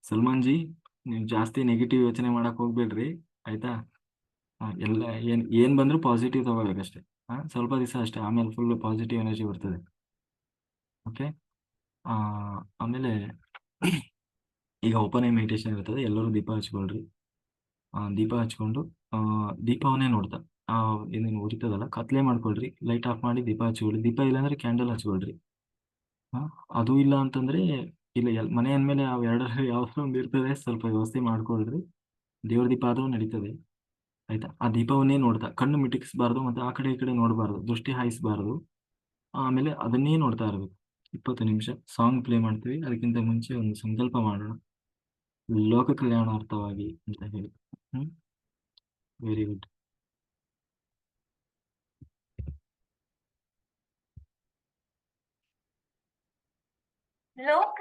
ಸಲ್ಮಾನ್ ಜಿ, ನೀವು ಜಾಸ್ತಿ ನೆಗೆಟಿವ್ ಯೋಚನೆ ಮಾಡಕ್ ಹೋಗ್ಬೇಡ್ರಿ, ಆಯ್ತಾ? ಎಲ್ಲ ಏನ್ ಏನ್ ಬಂದ್ರು ಪಾಸಿಟಿವ್ ತಗೋಬೇಕಷ್ಟೇ ಹಾ, ಸ್ವಲ್ಪ ದಿವಸ ಅಷ್ಟೇ, ಆಮೇಲೆ ಫುಲ್ ಪಾಸಿಟಿವ್ ಎನರ್ಜಿ ಬರ್ತದೆ. ಓಕೆ ಆಮೇಲೆ ಈಗ ಓಪನ್ ಐ ಮೆಡಿಟೇಷನ್ ಇರ್ತದೆ, ಎಲ್ಲರೂ ದೀಪ ಹಚ್ಕೊಳ್ರಿ. ದೀಪ ಹಚ್ಕೊಂಡು ದೀಪವನ್ನೇ ನೋಡ್ತಾ. ಏನೇನು ಉರಿತದಲ್ಲ, ಕತ್ಲೆ ಮಾಡ್ಕೊಳ್ರಿ ಲೈಟ್ ಆಫ್ ಮಾಡಿ ದೀಪ ಹಚ್ಕೊಳ್ರಿ. ದೀಪ ಇಲ್ಲ ಅಂದ್ರೆ ಕ್ಯಾಂಡಲ್ ಹಚ್ಕೊಳ್ರಿ. ಅದು ಇಲ್ಲ ಅಂತಂದ್ರೆ, ಇಲ್ಲ ಎಲ್, ಮನೆ ಅಂದ್ಮೇಲೆ ಅವ್ ಎರಡರಲ್ಲಿ ಒಂದು ಇರ್ತದೆ, ಸ್ವಲ್ಪ ವ್ಯವಸ್ಥೆ ಮಾಡ್ಕೊಳ್ರಿ. ದೇವ್ರ ದೀಪ ಆದ್ರೂ ನಡೀತದೆ. ಆಯ್ತಾ? ಆ ದೀಪವನ್ನೇ ನೋಡ್ತಾ, ಕಣ್ಣು ಮಿಟುಕಿಸ್ಬಾರ್ದು ಮತ್ತೆ ಆ ಕಡೆ ಈ ಕಡೆ ನೋಡಬಾರ್ದು, ದೃಷ್ಟಿ ಹಾಯಿಸಬಾರ್ದು. ಆಮೇಲೆ ಅದನ್ನೇ ನೋಡ್ತಾ ಇರ್ಬೇಕು. ಇಪ್ಪತ್ತು ನಿಮಿಷ, ಸಾಂಗ್ ಪ್ಲೇ ಮಾಡ್ತೀವಿ. ಅದಕ್ಕಿಂತ ಮುಂಚೆ ಒಂದು ಸಂಕಲ್ಪ ಮಾಡೋಣ. ಲೋಕ ಕಲ್ಯಾಣಾರ್ಥವಾಗಿ ಅಂತ ಹೇಳಿ. ಹ್ಮ್? ವೆರಿ ಗುಡ್ ಲೋಕ